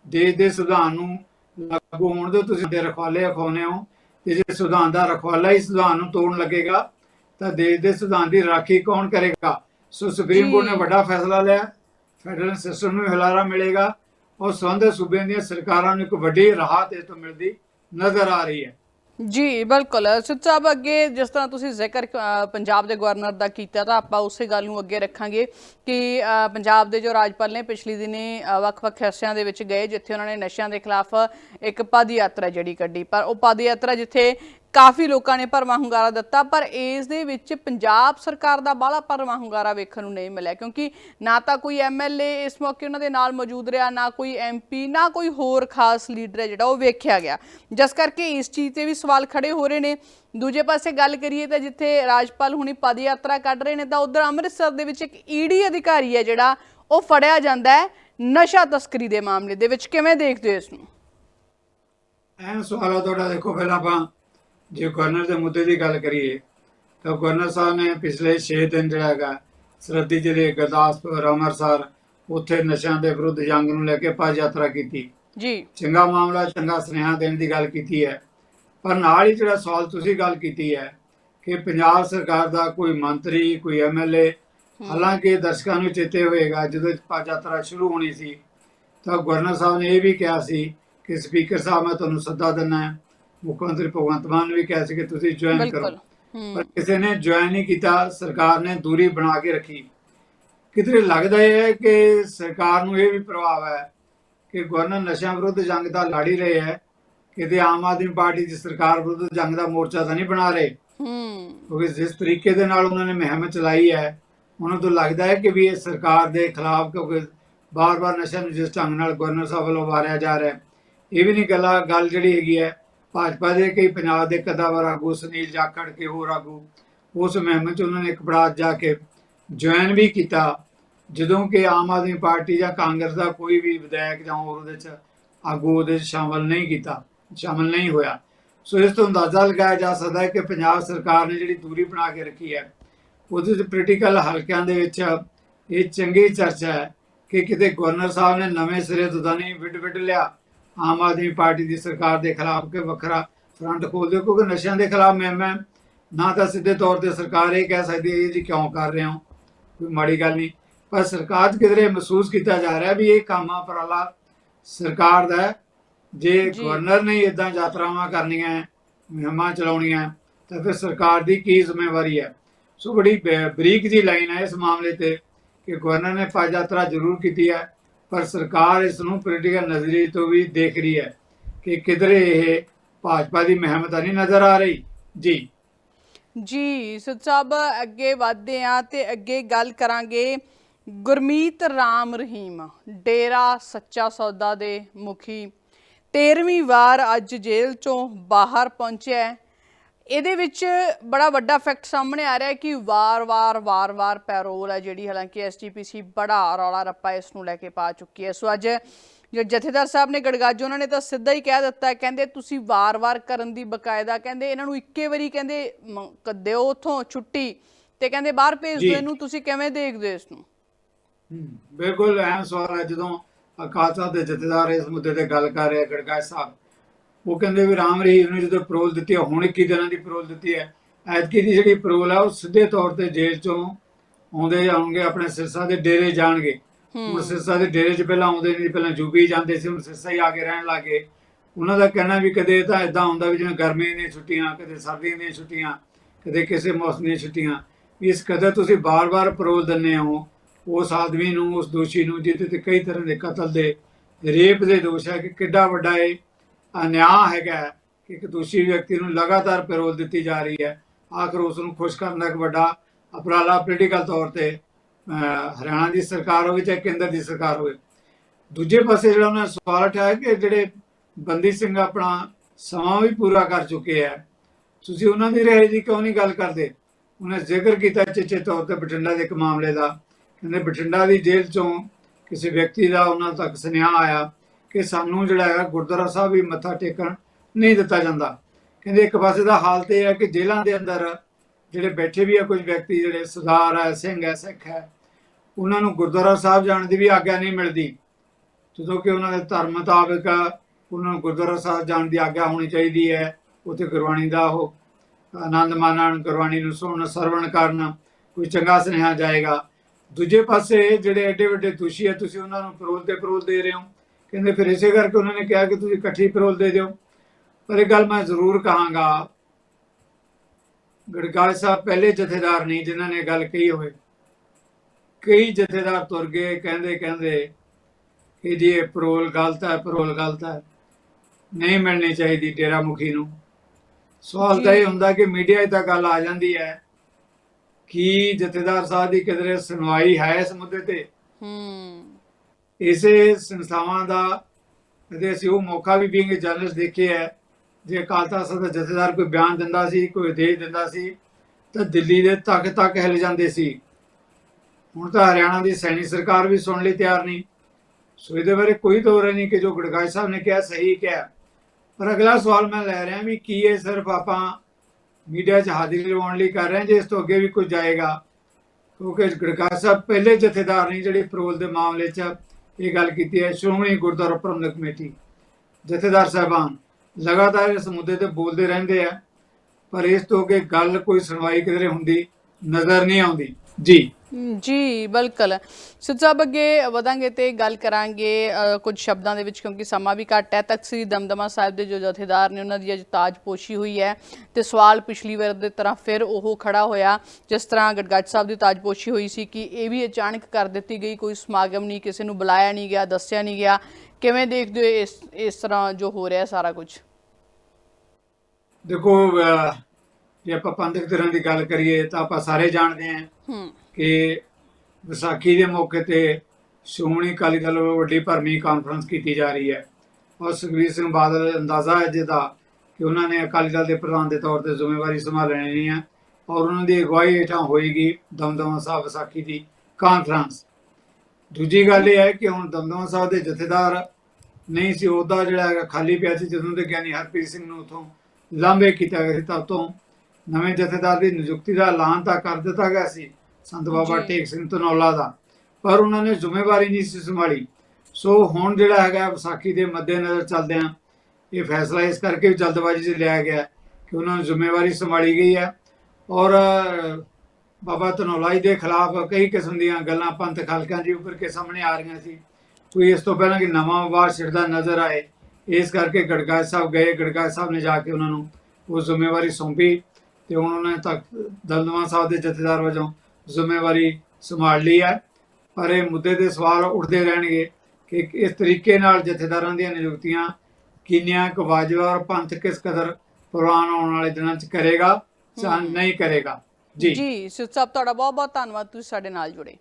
A: ਦੇਸ਼ ਦੇ ਸੰਵਿਧਾਨ ਨੂੰ ਲਾਗੂ ਹੋਣ ਦੇ ਤੁਸੀਂ ਦੇ ਰਖਵਾਲੇ ਅਖਾਉਨੇ ਹੋ। ਤੇ ਜੇ ਸੰਵਿਧਾਨ ਦਾ ਰਖਵਾਲਾ ਹੀ ਸੰਵਿਧਾਨ ਨੂੰ ਤੋੜਨ ਲੱਗੇਗਾ। ਤਾਂ ਦੇਸ਼ ਦੇ ਸੰਵਿਧਾਨ ਦੀ ਰਾਖੀ ਕੌਣ ਕਰੇਗਾ? ਸੋ ਸੁਪਰੀਮ ਕੋਰਟ ਨੇ। ਵੱਡਾ ਫੈਸਲਾ ਲਿਆ। ਫੈਡਰਲ ਸਿਸਟਮ ਨੂੰ ਹੁਲਾਰਾ ਮਿਲੇਗਾ। ਔਰ ਸੰਬੰਧਿਤ ਸੂਬਿਆਂ ਦੀਆਂ ਸਰਕਾਰਾਂ ਨੂੰ ਇੱਕ ਵੱਡੀ ਰਾਹਤ ਇਸ ਤੋਂ ਮਿਲਦੀ ਨਜ਼ਰ ਆ ਰਹੀ ਹੈ।
B: ਜੀ ਬਿਲਕੁਲ। ਸੁੱਧ ਸਾਹਿਬ ਅੱਗੇ ਜਿਸ ਤਰ੍ਹਾਂ ਤੁਸੀਂ ਜ਼ਿਕਰ ਪੰਜਾਬ ਦੇ ਗਵਰਨਰ ਦਾ ਕੀਤਾ ਤਾਂ ਆਪਾਂ ਉਸੇ ਗੱਲ ਨੂੰ ਅੱਗੇ ਰੱਖਾਂਗੇ ਕਿ ਪੰਜਾਬ ਦੇ ਜੋ ਰਾਜਪਾਲ ਨੇ ਪਿਛਲੀ ਦਿਨੀ ਵੱਖ-ਵੱਖ ਹਿੱਸਿਆਂ ਦੇ ਵਿੱਚ ਗਏ ਜਿੱਥੇ ਉਹਨਾਂ ਨੇ ਨਸ਼ਿਆਂ ਦੇ ਖਿਲਾਫ ਇੱਕ ਪਦ ਯਾਤਰਾ ਜਿਹੜੀ ਕੱਢੀ। ਪਰ ਉਹ ਪਦ ਯਾਤਰਾ ਜਿੱਥੇ ਕਾਫੀ ਲੋਕਾਂ ਨੇ ਭਰਵਾਂ ਹੁੰਗਾਰਾ ਦਿੱਤਾ, ਪਰ ਇਸ ਦੇ ਵਿੱਚ ਪੰਜਾਬ ਸਰਕਾਰ ਦਾ ਬਾਹਲਾ ਭਰਵਾਂ ਹੁੰਗਾਰਾ ਵੇਖਣ ਨੂੰ ਨਹੀਂ ਮਿਲਿਆ, ਕਿਉਂਕਿ ਨਾ ਤਾਂ ਕੋਈ ਐਮਐਲਏ ਇਸ ਮੌਕੇ ਉਹਨਾਂ ਦੇ ਨਾਲ ਮੌਜੂਦ ਰਿਹਾ, ਨਾ ਕੋਈ ਐਮਪੀ ਨਾ ਕੋਈ ਹੋਰ ਖਾਸ ਲੀਡਰ ਹੈ ਜਿਹੜਾ ਉਹ ਵੇਖਿਆ ਗਿਆ। ਜਿਸ ਕਰਕੇ ਇਸ ਚੀਜ਼ ਤੇ ਵੀ ਸਵਾਲ ਖੜੇ ਹੋ ਰਹੇ ਨੇ। ਦੂਜੇ ਪਾਸੇ ਗੱਲ ਕਰੀਏ ਤਾਂ ਜਿੱਥੇ ਰਾਜਪਾਲ ਹੁਣੀ ਪਦ ਯਾਤਰਾ ਕੱਢ ਰਹੇ ਨੇ, ਤਾਂ ਉਧਰ ਅੰਮ੍ਰਿਤਸਰ ਦੇ ਵਿੱਚ ਇੱਕ ਈਡੀ ਅਧਿਕਾਰੀ ਹੈ ਜਿਹੜਾ ਉਹ ਫੜਿਆ ਜਾਂਦਾ ਹੈ ਨਸ਼ਾ ਤਸਕਰੀ ਦੇ ਮਾਮਲੇ ਦੇ ਵਿੱਚ। ਕਿਵੇਂ ਦੇਖਦੇ ਹੋ ਇਸ ਨੂੰ?
A: ਐਨ ਸਵਾਲ ਆ ਤੁਹਾਡਾ, ਦੇਖੋ ਪਹਿਲਾਂ ਆਪਾਂ ਜੇ ਗਵਰਨਰ ਦੇ ਮੁੱਦੇ ਦੀ ਗੱਲ ਕਰੀਏ ਤਾਂ ਗਵਰਨਰ ਸਾਹਿਬ ਨੇ ਪਿਛਲੇ 6 ਦਿਨ ਜਿਹੜਾ ਹੈਗਾ ਸਰਹੱਦੀ ਜ਼ਿਲ੍ਹੇ ਗੁਰਦਾਸਪੁਰ ਅੰਮ੍ਰਿਤਸਰ ਉੱਥੇ ਨਸ਼ਿਆਂ ਦੇ ਵਿਰੁੱਧ ਜੰਗ ਨੂੰ ਲੈ ਕੇ ਪਦ ਯਾਤਰਾ ਕੀਤੀ।
B: ਜੀ।
A: ਚੰਗਾ ਮਾਮਲਾ ਚੰਗਾ ਸੁਨੇਹਾ ਦੇਣ ਦੀ ਗੱਲ ਕੀਤੀ ਹੈ। ਪਰ ਨਾਲ ਹੀ ਜਿਹੜਾ ਸਵਾਲ ਤੁਸੀਂ ਗੱਲ ਕੀਤੀ ਹੈ ਕਿ ਪੰਜਾਬ ਸਰਕਾਰ ਦਾ ਕੋਈ ਮੰਤਰੀ ਕੋਈ ਐਮਐਲਏ ਹਾਲਾਂਕਿ ਦਰਸ਼ਕਾਂ ਨੂੰ ਚੇਤੇ ਹੋਏਗਾ ਜਦੋਂ ਪਦ ਯਾਤਰਾ ਸ਼ੁਰੂ ਹੋਣੀ ਸੀ ਤਾਂ ਗਵਰਨਰ ਸਾਹਿਬ ਨੇ ਇਹ ਵੀ ਕਿਹਾ ਸੀ ਕਿ ਸਪੀਕਰ ਸਾਹਿਬ ਮੈਂ ਤੁਹਾਨੂੰ ਸੱਦਾ ਦਿੰਦਾ ਹਾਂ ਮੁੱਖ ਮੰਤਰੀ ਭਗਵੰਤ ਮਾਨ ਨੇ ਵੀ ਕਿਹਾ ਸੀ ਕਿ ਤੁਸੀਂ ਜੁਆਇਨ ਕਰੋ। ਪਰ ਕਿਸੇ ਨੇ ਜੁਆਇਨ ਨਹੀਂ ਕੀਤਾ ਸਰਕਾਰ ਨੇ ਦੂਰੀ ਬਣਾ ਕੇ ਰੱਖੀ। ਕਿਧਰੇ ਲੱਗਦਾ ਹੈ ਕਿ ਸਰਕਾਰ ਨੂੰ ਇਹ ਵੀ ਪ੍ਰਭਾਵ ਹੈ ਕਿ ਗਵਰਨਰ ਨਸ਼ਿਆਂ ਵਿਰੁੱਧ ਜੰਗ ਦਾ ਲੜ ਰਹੇ ਹੈ ਕਿਤੇ ਆਮ ਆਦਮੀ ਪਾਰਟੀ ਦੀ ਸਰਕਾਰ ਵਿਰੁੱਧ ਜੰਗ ਦਾ ਮੋਰਚਾ ਤਾਂ ਨਹੀਂ ਬਣਾ ਰਹੇ।
B: ਹੂੰ।
A: ਕਿਉਂਕਿ ਜਿਸ ਤਰੀਕੇ ਦੇ ਨਾਲ ਉਹਨਾਂ ਨੇ ਮੁਹਿੰਮ ਚਲਾਈ ਹੈ ਉਹਨਾਂ ਤੋਂ ਲੱਗਦਾ ਹੈ ਕਿ ਵੀ ਇਹ ਸਰਕਾਰ ਦੇ ਖਿਲਾਫ ਕਿਉਂਕਿ ਬਾਰ-ਬਾਰ ਨਸ਼ਾ ਨੂੰ ਜਿਸ ਢੰਗ ਨਾਲ ਗਵਰਨਰ ਸਾਹਿਬ ਵੱਲੋਂ ਵਾਰਿਆ ਜਾ ਰਿਹਾ ਹੈ ਇਹ ਵੀ ਨਹੀਂ ਗੱਲਾਂ ਗੱਲ ਜਿਹੜੀ ਹੈਗੀ ਹੈ ਭਾਜਪਾ ਦੇ ਕਈ ਪੰਜਾਬ ਦੇ ਕਦਾਵਰ ਆਗੂ, ਸੁਨੀਲ ਜਾਖੜ ਕੇ ਹੋਰ ਆਗੂ। ਉਸ ਮੁਹਿੰਮ 'ਚ ਉਹਨਾਂ ਨੇ ਇੱਕ ਬੜਾ ਜਾ ਕੇ ਜੁਆਇਨ ਵੀ ਕੀਤਾ। ਜਦੋਂ ਕਿ ਆਮ ਆਦਮੀ ਪਾਰਟੀ ਜਾਂ ਕਾਂਗਰਸ ਦਾ ਕੋਈ ਵੀ ਵਿਧਾਇਕ ਜਾਂ ਹੋਰ ਉਹਦੇ 'ਚ ਆਗੂ ਉਹਦੇ 'ਚ ਸ਼ਾਮਲ ਨਹੀਂ ਕੀਤਾ, ਸ਼ਾਮਲ ਨਹੀਂ ਹੋਇਆ। ਸੋ ਇਸ ਤੋਂ ਅੰਦਾਜ਼ਾ ਲਗਾਇਆ ਜਾ ਸਕਦਾ ਹੈ ਕਿ ਪੰਜਾਬ ਸਰਕਾਰ ਨੇ ਜਿਹੜੀ ਦੂਰੀ ਬਣਾ ਕੇ ਰੱਖੀ ਹੈ, ਉਹਦੇ ਵਿੱਚ ਪੋਲੀਟੀਕਲ ਹਲਕਿਆਂ ਦੇ ਵਿੱਚ ਇਹ ਚੰਗੀ ਚਰਚਾ ਹੈ ਕਿ ਕਿਤੇ ਗਵਰਨਰ ਸਾਹਿਬ ਨੇ ਨਵੇਂ ਸਿਰੇ ਤੋਂ ਤਾਂ ਨਹੀਂ ਵਿੱਢ ਵਿੱਢ ਲਿਆ। ਆਮ ਆਦਮੀ ਪਾਰਟੀ ਦੀ ਸਰਕਾਰ ਦੇ ਖਿਲਾਫ ਕਿ ਵੱਖਰਾ ਫਰੰਟ ਖੋਲ ਦਿਓ ਕਿਉਂਕਿ ਨਸ਼ਿਆਂ ਦੇ ਖਿਲਾਫ ਮੁਹਿੰਮ ਹੈ ਨਾ ਤਾਂ ਸਿੱਧੇ ਤੌਰ ਤੇ ਸਰਕਾਰ ਇਹ ਕਹਿ ਸਕਦੀ ਹੈ ਜੀ ਕਿਉਂ ਕਰ ਰਹੇ ਹੋ ਕੋਈ ਮਾੜੀ ਗੱਲ ਨਹੀਂ ਪਰ ਸਰਕਾਰ ਕਿਧਰੇ ਮਹਿਸੂਸ ਕੀਤਾ ਜਾ ਰਿਹਾ ਵੀ ਇਹ ਕੰਮ ਆ ਉਪਰਾਲਾ ਸਰਕਾਰ ਦਾ ਹੈ। ਜੇ। ਗਵਰਨਰ ਨੇ ਇਦਾਂ ਯਾਤਰਾਵਾਂ ਕਰਨੀਆਂ ਮੁਹਿੰਮਾਂ ਚਲਾਉਣੀਆਂ ਤਾਂ ਫਿਰ ਸਰਕਾਰ ਦੀ ਕੀ ਜ਼ਿੰਮੇਵਾਰੀ ਹੈ ਸੋ ਬੜੀ ਬਰੀਕ ਜੀ ਲਾਈਨ ਹੈ ਇਸ ਮਾਮਲੇ ਤੇ ਕਿ ਗਵਰਨਰ ਨੇ ਪਦ ਯਾਤਰਾ ਜ਼ਰੂਰ ਕੀਤੀ ਹੈ ਪਰ ਸਰਕਾਰ ਇਸ ਨੂੰ ਪੋਲੀਟੀਕਲ ਨਜ਼ਰੀਏ ਤੋਂ ਵੀ ਦੇਖ ਰਹੀ ਹੈ ਕਿ ਕਿਧਰੇ ਇਹ ਭਾਜਪਾ ਦੀ ਮੁਹਿੰਮ ਨਹੀਂ ਨਜ਼ਰ ਆ ਰਹੀ। ਜੀ।
B: ਜੀ, ਸੁੱਧ ਸਾਹਿਬ, ਅੱਗੇ ਵਧਦੇ ਆ ਤੇ ਅੱਗੇ ਗੱਲ ਕਰਾਂਗੇ ਗੁਰਮੀਤ ਰਾਮ ਰਹੀਮ, ਡੇਰਾ ਸੱਚਾ ਸੌਦਾ ਦੇ ਮੁਖੀ। 13ਵੀਂ ਵਾਰ ਅੱਜ ਜੇਲ੍ਹ ਚੋਂ ਬਾਹਰ ਪਹੁੰਚਿਆ ਇਹਦੇ ਵਿੱਚ ਬੜਾ ਵੱਡਾ ਫੈਕਟ ਸਾਹਮਣੇ ਆ ਰਿਹਾ ਹੈ ਕਿ ਵਾਰ-ਵਾਰ ਵਾਰ-ਵਾਰ ਪੈਰੋਲ ਹੈ ਜਿਹੜੀ ਹਾਲਾਂਕਿ ਐਸਜੀਪੀਸੀ ਬੜਾ ਰੌਲਾ ਰੱਪਾ ਇਸ ਨੂੰ ਲੈ ਕੇ ਪਾ ਚੁੱਕੀ ਹੈ ਸੋ ਅੱਜ ਜੋ ਜਥੇਦਾਰ ਸਾਹਿਬ ਨੇ ਗੜਗਾਜੋ ਉਹਨਾਂ ਨੇ ਤਾਂ ਸਿੱਧਾ ਹੀ ਕਹਿ ਦਿੱਤਾ ਹੈ, ਕਹਿੰਦੇ ਤੁਸੀਂ ਵਾਰ-ਵਾਰ ਕਰਨ ਦੀ ਬਕਾਇਦਾ ਕਹਿੰਦੇ ਇਹਨਾਂ ਨੂੰ ਇੱਕੇ ਵਾਰੀ ਕਹਿੰਦੇ ਦਿਓ ਉਥੋਂ ਛੁੱਟੀ ਤੇ ਕਹਿੰਦੇ ਬਾਹਰ ਭੇਜ। ਦਿਓ ਇਹਨੂੰ ਤੁਸੀਂ ਕਿਵੇਂ ਦੇਖਦੇ ਇਸ ਨੂੰ
A: ਬਿਲਕੁਲ ਅਹਿਮ ਸਵਾਲ ਹੈ ਜਦੋਂ ਅਕਾਲ ਤਖਤ ਦੇ ਜਥੇਦਾਰ ਇਸ ਮੁੱਦੇ ਤੇ ਗੱਲ ਕਰ ਰਹੇ ਗੜਗਾਜ ਸਾਹਿਬ ਉਹ ਕਹਿੰਦੇ ਵੀ ਰਾਮ ਰਹੀਮ ਨੂੰ ਜਦੋਂ ਪਰੋਲ ਦਿੱਤੀ ਹੈ ਹੁਣ 21 ਦਿਨਾਂ ਦੀ ਪਰੋਲ ਦਿੱਤੀ ਹੈ ਐਤਕੀ ਦੀ ਜਿਹੜੀ ਪਰੋਲ ਹੈ ਉਹ ਸਿੱਧੇ ਤੌਰ ਤੇ ਜੇਲ੍ਹ ਚੋਂ ਆਉਂਦੇ ਜਾਣਗੇ ਆਪਣੇ ਸਿਰਸਾ ਦੇ ਡੇਰੇ ਜਾਣਗੇ। ਹੁਣ ਸਿਰਸਾ ਦੇ ਡੇਰੇ 'ਚ ਪਹਿਲਾਂ ਆਉਂਦੇ ਨਹੀਂ ਪਹਿਲਾਂ ਜੂਬੀ ਜਾਂਦੇ ਸੀ ਹੁਣ ਸਿਰਸਾ ਹੀ ਆ ਕੇ ਰਹਿਣ ਲੱਗੇ ਉਹਨਾਂ ਦਾ ਕਹਿਣਾ ਵੀ ਕਦੇ ਤਾਂ ਇਦਾਂ ਹੁੰਦਾ ਵੀ ਜਿਵੇਂ ਗਰਮੀ ਦੀਆਂ ਛੁੱਟੀਆਂ ਕਦੇ ਸਰਦੀਆਂ ਦੀਆਂ ਛੁੱਟੀਆਂ ਕਦੇ ਕਿਸੇ ਮੌਸਮ ਦੀਆਂ ਛੁੱਟੀਆਂ। ਇਸ ਕਦਰ ਤੁਸੀਂ ਬਾਰ-ਬਾਰ ਪਰੋਲ ਦਿੰਦੇ ਹੋ ਉਸ ਆਦਮੀ ਨੂੰ ਉਸ ਦੋਸ਼ੀ ਨੂੰ ਜਿਹਦੇ ਤੇ ਕਈ ਤਰ੍ਹਾਂ ਦੇ ਕਤਲ ਦੇ ਰੇਪ ਦੇ ਦੋਸ਼ ਹੈ ਕਿ ਕਿੱਡਾ ਵੱਡਾ ਇਹ ਅਨਿਆਂ ਹੈਗਾ ਹੈ ਕਿ ਇੱਕ ਦੋਸ਼ੀ ਵਿਅਕਤੀ ਨੂੰ ਲਗਾਤਾਰ ਪੈਰੋਲ ਦਿੱਤੀ ਜਾ ਰਹੀ ਹੈ। ਆਖਰ ਉਸ ਨੂੰ ਖੁਸ਼ ਕਰਨ ਦਾ ਇੱਕ ਵੱਡਾ ਅਪਰਾਲਾ ਪੋਲੀਟੀਕਲ ਤੌਰ ਤੇ ਹਰਿਆਣਾ ਦੀ ਸਰਕਾਰ ਹੋਵੇ ਚਾਹੇ ਕੇਂਦਰ ਦੀ ਸਰਕਾਰ ਹੋਵੇ। ਦੂਜੇ ਪਾਸੇ ਜਿਹੜਾ ਉਹਨਾਂ ਨੇ ਸਵਾਲ ਉਠਾਇਆ ਕਿ ਜਿਹੜੇ ਬੰਦੀ ਸਿੰਘ ਆਪਣਾ ਸਮਾਂ ਵੀ ਪੂਰਾ ਕਰ ਚੁੱਕੇ ਹੈ। ਤੁਸੀਂ ਉਹਨਾਂ ਦੀ ਰਹੇ ਦੀ ਕਿਉਂ ਨਹੀਂ ਗੱਲ ਕਰਦੇ? ਉਹਨੇ ਜ਼ਿਕਰ ਕੀਤਾ ਚੇਚੇ ਤੌਰ ਤੇ ਬਠਿੰਡਾ ਦੇ ਇੱਕ ਮਾਮਲੇ ਦਾ। ਕਹਿੰਦੇ ਬਠਿੰਡਾ ਦੀ ਜੇਲ੍ਹ ਚੋਂ ਕਿਸੇ ਵਿਅਕਤੀ ਦਾ ਉਹਨਾਂ ਤੱਕ ਸੁਨੇਹਾ ਆਇਆ। ਕਿ ਸਾਨੂੰ ਜਿਹੜਾ ਹੈ ਗੁਰਦੁਆਰਾ ਸਾਹਿਬ ਵੀ ਮੱਥਾ ਟੇਕਣ ਨਹੀਂ ਦਿੱਤਾ ਜਾਂਦਾ। ਕਹਿੰਦੇ ਇੱਕ ਪਾਸੇ ਦਾ ਹਾਲਤ ਇਹ ਹੈ ਕਿ ਜੇਲ੍ਹਾਂ ਦੇ ਅੰਦਰ ਜਿਹੜੇ ਬੈਠੇ ਵੀ ਆ, ਕੁਝ ਵਿਅਕਤੀ ਜਿਹੜੇ ਸਰਦਾਰ ਹੈ, ਸਿੰਘ ਹੈ, ਸਿੱਖ ਹੈ, ਉਹਨਾਂ ਨੂੰ ਗੁਰਦੁਆਰਾ ਸਾਹਿਬ ਜਾਣ ਦੀ ਵੀ ਆਗਿਆ ਨਹੀਂ ਮਿਲਦੀ। ਜਦੋਂ ਕਿ ਉਹਨਾਂ ਦੇ ਧਰਮ ਮੁਤਾਬਕ ਉਹਨਾਂ ਨੂੰ ਗੁਰਦੁਆਰਾ ਸਾਹਿਬ ਜਾਣ ਦੀ ਆਗਿਆ ਹੋਣੀ ਚਾਹੀਦੀ ਹੈ। ਉੱਥੇ ਗੁਰਬਾਣੀ ਦਾ ਉਹ ਆਨੰਦ ਮਾਣਨ, ਗੁਰਬਾਣੀ ਨੂੰ ਸੁਣਨ, ਸਰਵਣ ਕਰਨ ਕੋਈ ਚੰਗਾ ਸੁਨੇਹਾ ਜਾਏਗਾ। ਦੂਜੇ ਪਾਸੇ ਜਿਹੜੇ ਐਡੇ ਵੱਡੇ ਦੋਸ਼ੀ ਹੈ ਤੁਸੀਂ ਉਹਨਾਂ ਨੂੰ ਪਰੋਲ ਤੇ ਪਰੋਲ ਦੇ ਰਹੇ ਹੋ। ਕਹਿੰਦੇ ਫਿਰ ਇਸੇ ਕਰਕੇ ਉਹਨਾਂ ਨੇ ਕਿਹਾ ਕਿ ਤੁਸੀਂ ਇਕੱਠੀ ਪਰੋਲ ਦੇ ਦਿਓ। ਪਰ ਇਹ ਗੱਲ ਮੈਂ ਜ਼ਰੂਰ ਕਹਾਂਗਾ। ਗੜਗਾਲ ਸਾਹਿਬ ਪਹਿਲੇ ਜਥੇਦਾਰ ਨਹੀਂ ਜਿਨ੍ਹਾਂ ਨੇ ਗੱਲ ਕਹੀ ਹੋਵੇ। ਕਈ ਜਥੇਦਾਰ ਤੁਰ ਗਏ, ਕਹਿੰਦੇ ਕਹਿੰਦੇ, ਕਿ ਜੀ ਇਹ ਪਰੋਲ ਗਲਤ ਹੈ ਪਰੋਲ ਗਲਤ ਹੈ। ਨਹੀਂ ਮਿਲਣੀ ਚਾਹੀਦੀ ਡੇਰਾ ਮੁਖੀ ਨੂੰ। ਸਵਾਲ ਤਾਂ ਇਹ ਹੁੰਦਾ ਕਿ ਮੀਡੀਆ 'ਚ ਤਾਂ ਗੱਲ ਆ ਜਾਂਦੀ ਹੈ। ਕਿ ਜਥੇਦਾਰ ਸਾਹਿਬ ਦੀ ਕਿਧਰੇ ਸੁਣਵਾਈ ਹੈ ਇਸ ਮੁੱਦੇ ਤੇ?
B: ਹੂੰ।
A: ਇਸੇ ਸੰਸਥਾਵਾਂ ਦਾ ਕਦੇ ਅਸੀਂ ਉਹ ਮੌਕਾ ਵੀ ਬੀਂਗ ਜਰਨਲਿਸਟ ਦੇਖਿਆ ਹੈ। ਜੇ ਅਕਾਲ ਤਖਤ ਸਾਹਿਬ ਦਾ ਜਥੇਦਾਰ ਕੋਈ ਬਿਆਨ ਦਿੰਦਾ ਸੀ, ਕੋਈ ਆਦੇਸ਼ ਦਿੰਦਾ ਸੀ, ਤਾਂ ਦਿੱਲੀ ਦੇ ਤੱਕ ਤੱਕ ਹਿੱਲ ਜਾਂਦੇ ਸੀ। ਹੁਣ ਤਾਂ ਹਰਿਆਣਾ ਦੀ ਸੈਣੀ ਸਰਕਾਰ ਵੀ ਸੁਣਨ ਲਈ ਤਿਆਰ ਨਹੀਂ। ਸੋ ਇਹਦੇ ਬਾਰੇ ਕੋਈ ਤੋਰ ਨਹੀਂ ਕਿ ਜੋ ਗੜਗਾਈ ਸਾਹਿਬ ਨੇ ਕਿਹਾ, ਸਹੀ ਕਿਹਾ। ਪਰ ਅਗਲਾ ਸਵਾਲ ਮੈਂ ਲੈ ਰਿਹਾ ਵੀ ਕੀ ਇਹ ਸਿਰਫ ਆਪਾਂ ਮੀਡੀਆ 'ਚ ਹਾਜ਼ਰੀ ਲਵਾਉਣ ਲਈ ਕਰ ਰਹੇ ਜੇ ਇਸ ਤੋਂ ਅੱਗੇ ਵੀ ਕੁਝ ਜਾਏਗਾ? ਕਿਉਂਕਿ ਗੜਗਾਈ ਸਾਹਿਬ ਪਹਿਲੇ ਜਥੇਦਾਰ ਨਹੀਂ ਜਿਹੜੇ ਪਰੋਲ ਦੇ ਮਾਮਲੇ 'ਚ ਇਹ ਗੱਲ ਕੀਤੀ ਹੈ, ਸ਼੍ਰੋਮਣੀ ਗੁਰਦੁਆਰਾ ਪ੍ਰਬੰਧਕ ਕਮੇਟੀ ਜਥੇਦਾਰ ਸਾਹਿਬਾਨ, ਲਗਾਤਾਰ ਇਸ ਮੁੱਦੇ ਤੇ ਬੋਲਦੇ ਰਹਿੰਦੇ ਆ, ਪਰ ਇਸ ਤੋਂ ਅੱਗੇ ਗੱਲ ਕੋਈ ਸੁਣਵਾਈ ਕਿਧਰੇ ਹੁੰਦੀ, ਨਜ਼ਰ ਨਹੀਂ ਆਉਂਦੀ। ਜੀ।
B: ਜੀ ਬਿਲਕੁਲ। ਸਿੱਧ ਸਾਹਿਬ ਅੱਗੇ ਵਧਾਂਗੇ ਤੇ ਗੱਲ ਕਰਾਂਗੇ ਕੁਝ ਸ਼ਬਦਾਂ ਦੇ ਵਿੱਚ ਕਿਉਂਕਿ ਸਮਾਂ ਵੀ ਘੱਟ ਹੈ। ਤਖਤ ਸ੍ਰੀ ਦਮਦਮਾ ਸਾਹਿਬ ਦੇ ਜੋ ਜਥੇਦਾਰ ਨੇ ਉਹਨਾਂ ਦੀ ਅੱਜ ਤਾਜਪੋਸ਼ੀ ਹੋਈ ਹੈ। ਤੇ ਸਵਾਲ ਪਿਛਲੀ ਵਾਰ ਦੇ ਤਰ੍ਹਾਂ ਫਿਰ ਉਹ ਖੜਾ ਹੋਇਆ ਜਿਸ ਤਰ੍ਹਾਂ ਗੜਗੱਜ ਸਾਹਿਬ ਦੀ ਤਾਜਪੋਸ਼ੀ ਹੋਈ ਸੀ ਕਿ ਇਹ ਵੀ ਅਚਾਨਕ ਕਰ ਦਿੱਤੀ ਗਈ ਕੋਈ ਸਮਾਗਮ ਨਹੀਂ ਕਿਸੇ ਨੂੰ ਬੁਲਾਇਆ ਨਹੀਂ ਗਿਆ ਦੱਸਿਆ ਨਹੀਂ ਗਿਆ। ਕਿਵੇਂ ਦੇਖਦੇ ਹੋ ਇਸ ਇਸ ਤਰ੍ਹਾਂ ਜੋ ਹੋ ਰਿਹਾ ਸਾਰਾ ਕੁਝ?
A: ਦੇਖੋ ਜੇ ਆਪਾਂ ਪੰਥਕ ਤਰ੍ਹਾਂ ਦੀ ਗੱਲ ਕਰੀਏ ਤਾਂ ਆਪਾਂ ਸਾਰੇ ਜਾਣਦੇ ਹਾਂ ਕਿ ਵਿਸਾਖੀ ਦੇ ਮੌਕੇ ਤੇ ਸ਼੍ਰੋਮਣੀ ਅਕਾਲੀ ਦਲ ਵੱਲੋਂ ਵੱਡੀ ਭਰਮੀ ਕਾਨਫਰੰਸ ਕੀਤੀ ਜਾ ਰਹੀ ਹੈ। ਔਰ ਸੁਖਬੀਰ ਸਿੰਘ ਬਾਦਲ ਅੰਦਾਜ਼ਾ ਹੈ ਜਿਹਦਾ ਕਿ ਉਹਨਾਂ ਨੇ ਅਕਾਲੀ ਦਲ ਦੇ ਪ੍ਰਧਾਨ ਦੇ ਤੌਰ ਤੇ ਜ਼ਿੰਮੇਵਾਰੀ ਸੰਭਾਲਣੀ ਹੈ ਔਰ ਉਹਨਾਂ ਦੀ ਅਗਵਾਈ ਹੇਠਾਂ ਹੋਏਗੀ ਦਮਦਮਾ ਸਾਹਿਬ ਵਿਸਾਖੀ ਦੀ ਕਾਨਫਰੰਸ ਦੂਜੀ ਗੱਲ ਇਹ ਹੈ ਕਿ ਹੁਣ ਦਮਦਮਾ ਸਾਹਿਬ ਦੇ ਜਥੇਦਾਰ ਨਹੀਂ ਸੀ ਉਹਦਾ ਜਿਹੜਾ ਖਾਲੀ ਪਿਆ ਸੀ ਜਦੋਂ ਦੇ ਗਿਆਨੀ ਹਰਪ੍ਰੀਤ ਸਿੰਘ ਨੂੰ ਉਥੋਂ ਲਾਂਬੇ ਕੀਤਾ ਗਿਆ ਸੀ ਤਦ ਤੋਂ ਨਵੇਂ ਜਥੇਦਾਰ ਦੀ ਨਿਯੁਕਤੀ ਦਾ ਐਲਾਨ ਤਾਂ ਕਰ ਦਿੱਤਾ ਗਿਆ ਸੀ ਸੰਤ ਬਾਬਾ। ਟੇਕ ਸਿੰਘ ਧਨੌਲਾ ਦਾ ਪਰ ਉਹਨਾਂ ਨੇ ਜ਼ਿੰਮੇਵਾਰੀ ਨਹੀਂ ਸੀ ਸੰਭਾਲੀ। ਸੋ ਹੁਣ ਜਿਹੜਾ ਹੈਗਾ ਵਿਸਾਖੀ ਦੇ ਮੱਦੇਨਜ਼ਰ ਚੱਲਦਿਆਂ ਇਹ ਫੈਸਲਾ ਇਸ ਕਰਕੇ ਜਲਦਬਾਜ਼ੀ 'ਚ ਲਿਆ ਗਿਆ ਕਿ ਉਹਨਾਂ ਨੂੰ ਜ਼ਿੰਮੇਵਾਰੀ ਸੰਭਾਲੀ ਗਈ ਹੈ ਔਰ ਬਾਬਾ ਧਨੌਲਾ ਜੀ ਦੇ ਖਿਲਾਫ ਕਈ ਕਿਸਮ ਦੀਆਂ ਗੱਲਾਂ ਪੰਥ ਖਾਲਕਾਂ ਜੀ ਉੱਪਰ ਕੇ ਸਾਹਮਣੇ ਆ ਰਹੀਆਂ ਸੀ। ਕੋਈ ਇਸ ਤੋਂ ਪਹਿਲਾਂ ਕਿ ਨਵਾਂ ਵਿਵਾਦ ਛਿੜਦਾ ਨਜ਼ਰ ਆਏ ਇਸ ਕਰਕੇ ਗੜਗਾਜ ਸਾਹਿਬ ਗਏ ਗੜਗਾਜ ਸਾਹਿਬ ਨੇ ਜਾ ਕੇ ਉਹਨਾਂ ਨੂੰ ਉਹ ਜ਼ਿੰਮੇਵਾਰੀ ਸੌਂਪੀ। ਤੇ ਹੁਣ ਉਹਨਾਂ ਨੇ ਤੱਕ ਦਲਦਮਾ ਸਾਹਿਬ ਦੇ ਜਥੇਦਾਰ ਵਜੋਂ ਜ਼ਿੰਮੇਵਾਰੀ ਸੰਭਾਲ ਲਈ ਹੈ। ਪਰ ਇਹ ਮੁੱਦੇ ਦੇ ਸਵਾਲ ਉੱਠਦੇ ਰਹਿਣਗੇ ਕਿ ਇਸ ਤਰੀਕੇ ਨਾਲ ਜਥੇਦਾਰਾਂ ਦੀਆਂ ਨਿਯੁਕਤੀਆਂ ਕਿੰਨੀਆਂ ਕੁ ਵਾਜਬ ਔਰ ਪੰਥ ਕਿਸ ਕਦਰ ਪ੍ਰਵਾਨ ਆਉਣ ਵਾਲੇ ਦਿਨਾਂ 'ਚ ਕਰੇਗਾ ਜਾਂ ਨਹੀਂ ਕਰੇਗਾ। ਜੀ।
B: ਜੀ ਸਿੱਧ ਸਾਹਿਬ ਤੁਹਾਡਾ ਬਹੁਤ ਬਹੁਤ ਧੰਨਵਾਦ ਤੁਸੀਂ ਸਾਡੇ ਨਾਲ ਜੁੜੇ।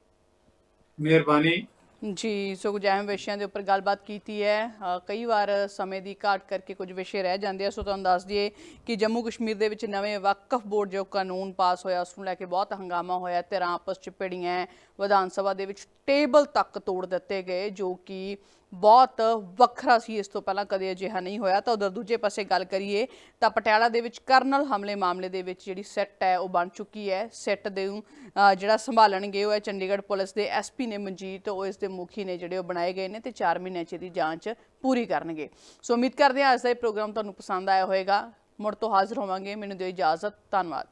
A: ਮਿਹਰਬਾਨੀ।
B: ਜੀ, ਸੋ ਕੁਝ ਅਹਿਮ ਵਿਸ਼ਿਆਂ ਦੇ ਉੱਪਰ ਗੱਲਬਾਤ ਕੀਤੀ ਹੈ। ਕਈ ਵਾਰ ਸਮੇਂ ਦੀ ਘਾਟ ਕਰਕੇ ਕੁਝ ਵਿਸ਼ੇ ਰਹਿ ਜਾਂਦੇ ਆ। ਸੋ ਤੁਹਾਨੂੰ ਦੱਸ ਦਈਏ ਕਿ ਜੰਮੂ ਕਸ਼ਮੀਰ ਦੇ ਵਿੱਚ ਨਵੇਂ ਵਕਫ ਬੋਰਡ ਜੋ ਕਾਨੂੰਨ ਪਾਸ ਹੋਇਆ, ਉਸ ਨੂੰ ਲੈ ਕੇ ਬਹੁਤ ਹੰਗਾਮਾ ਹੋਇਆ। ਧਿਰਾਂ ਆਪਸ ਚ ਭਿੜੀਆਂ, ਵਿਧਾਨ ਸਭਾ ਦੇ ਵਿੱਚ ਟੇਬਲ ਤੱਕ ਤੋੜ ਦਿੱਤੇ ਗਏ, ਜੋ ਕਿ ਬਹੁਤ ਵੱਖਰਾ ਸੀ, ਇਸ ਤੋਂ ਪਹਿਲਾਂ ਕਦੇ ਅਜਿਹਾ ਨਹੀਂ ਹੋਇਆ। ਤਾਂ ਉਧਰ ਦੂਜੇ ਪਾਸੇ ਗੱਲ ਕਰੀਏ, ਤਾਂ ਪਟਿਆਲਾ ਦੇ ਵਿੱਚ ਕਰਨਲ ਹਮਲੇ ਮਾਮਲੇ ਦੇ ਵਿੱਚ ਜਿਹੜੀ ਸੈੱਟ ਹੈ, ਉਹ ਬਣ ਚੁੱਕੀ ਹੈ। ਸੈੱਟ ਦੇ ਜਿਹੜਾ ਸੰਭਾਲਣਗੇ, ਉਹ ਹੈ ਚੰਡੀਗੜ੍ਹ ਪੁਲਿਸ ਦੇ ਐਸਪੀ ਨੇ ਮਨਜੀਤ, ਉਹ ਇਸ ਦੇ ਮੁਖੀ ਨੇ ਜਿਹੜੇ ਉਹ ਬਣਾਏ ਗਏ ਨੇ ਤੇ 4 ਮਹੀਨਿਆਂ ਚ ਇਹਦੀ ਜਾਂਚ ਪੂਰੀ ਕਰਨਗੇ। ਸੋ ਉਮੀਦ ਕਰਦੇ ਹਾਂ ਅੱਜ ਦਾ ਇਹ ਪ੍ਰੋਗਰਾਮ ਤੁਹਾਨੂੰ ਪਸੰਦ ਆਇਆ ਹੋਵੇਗਾ। ਮੁੜ ਤੋਂ ਹਾਜ਼ਰ ਹੋਵਾਂਗੇ। ਮੈਨੂੰ ਦਿਓ ਇਜਾਜ਼ਤ। ਧੰਨਵਾਦ।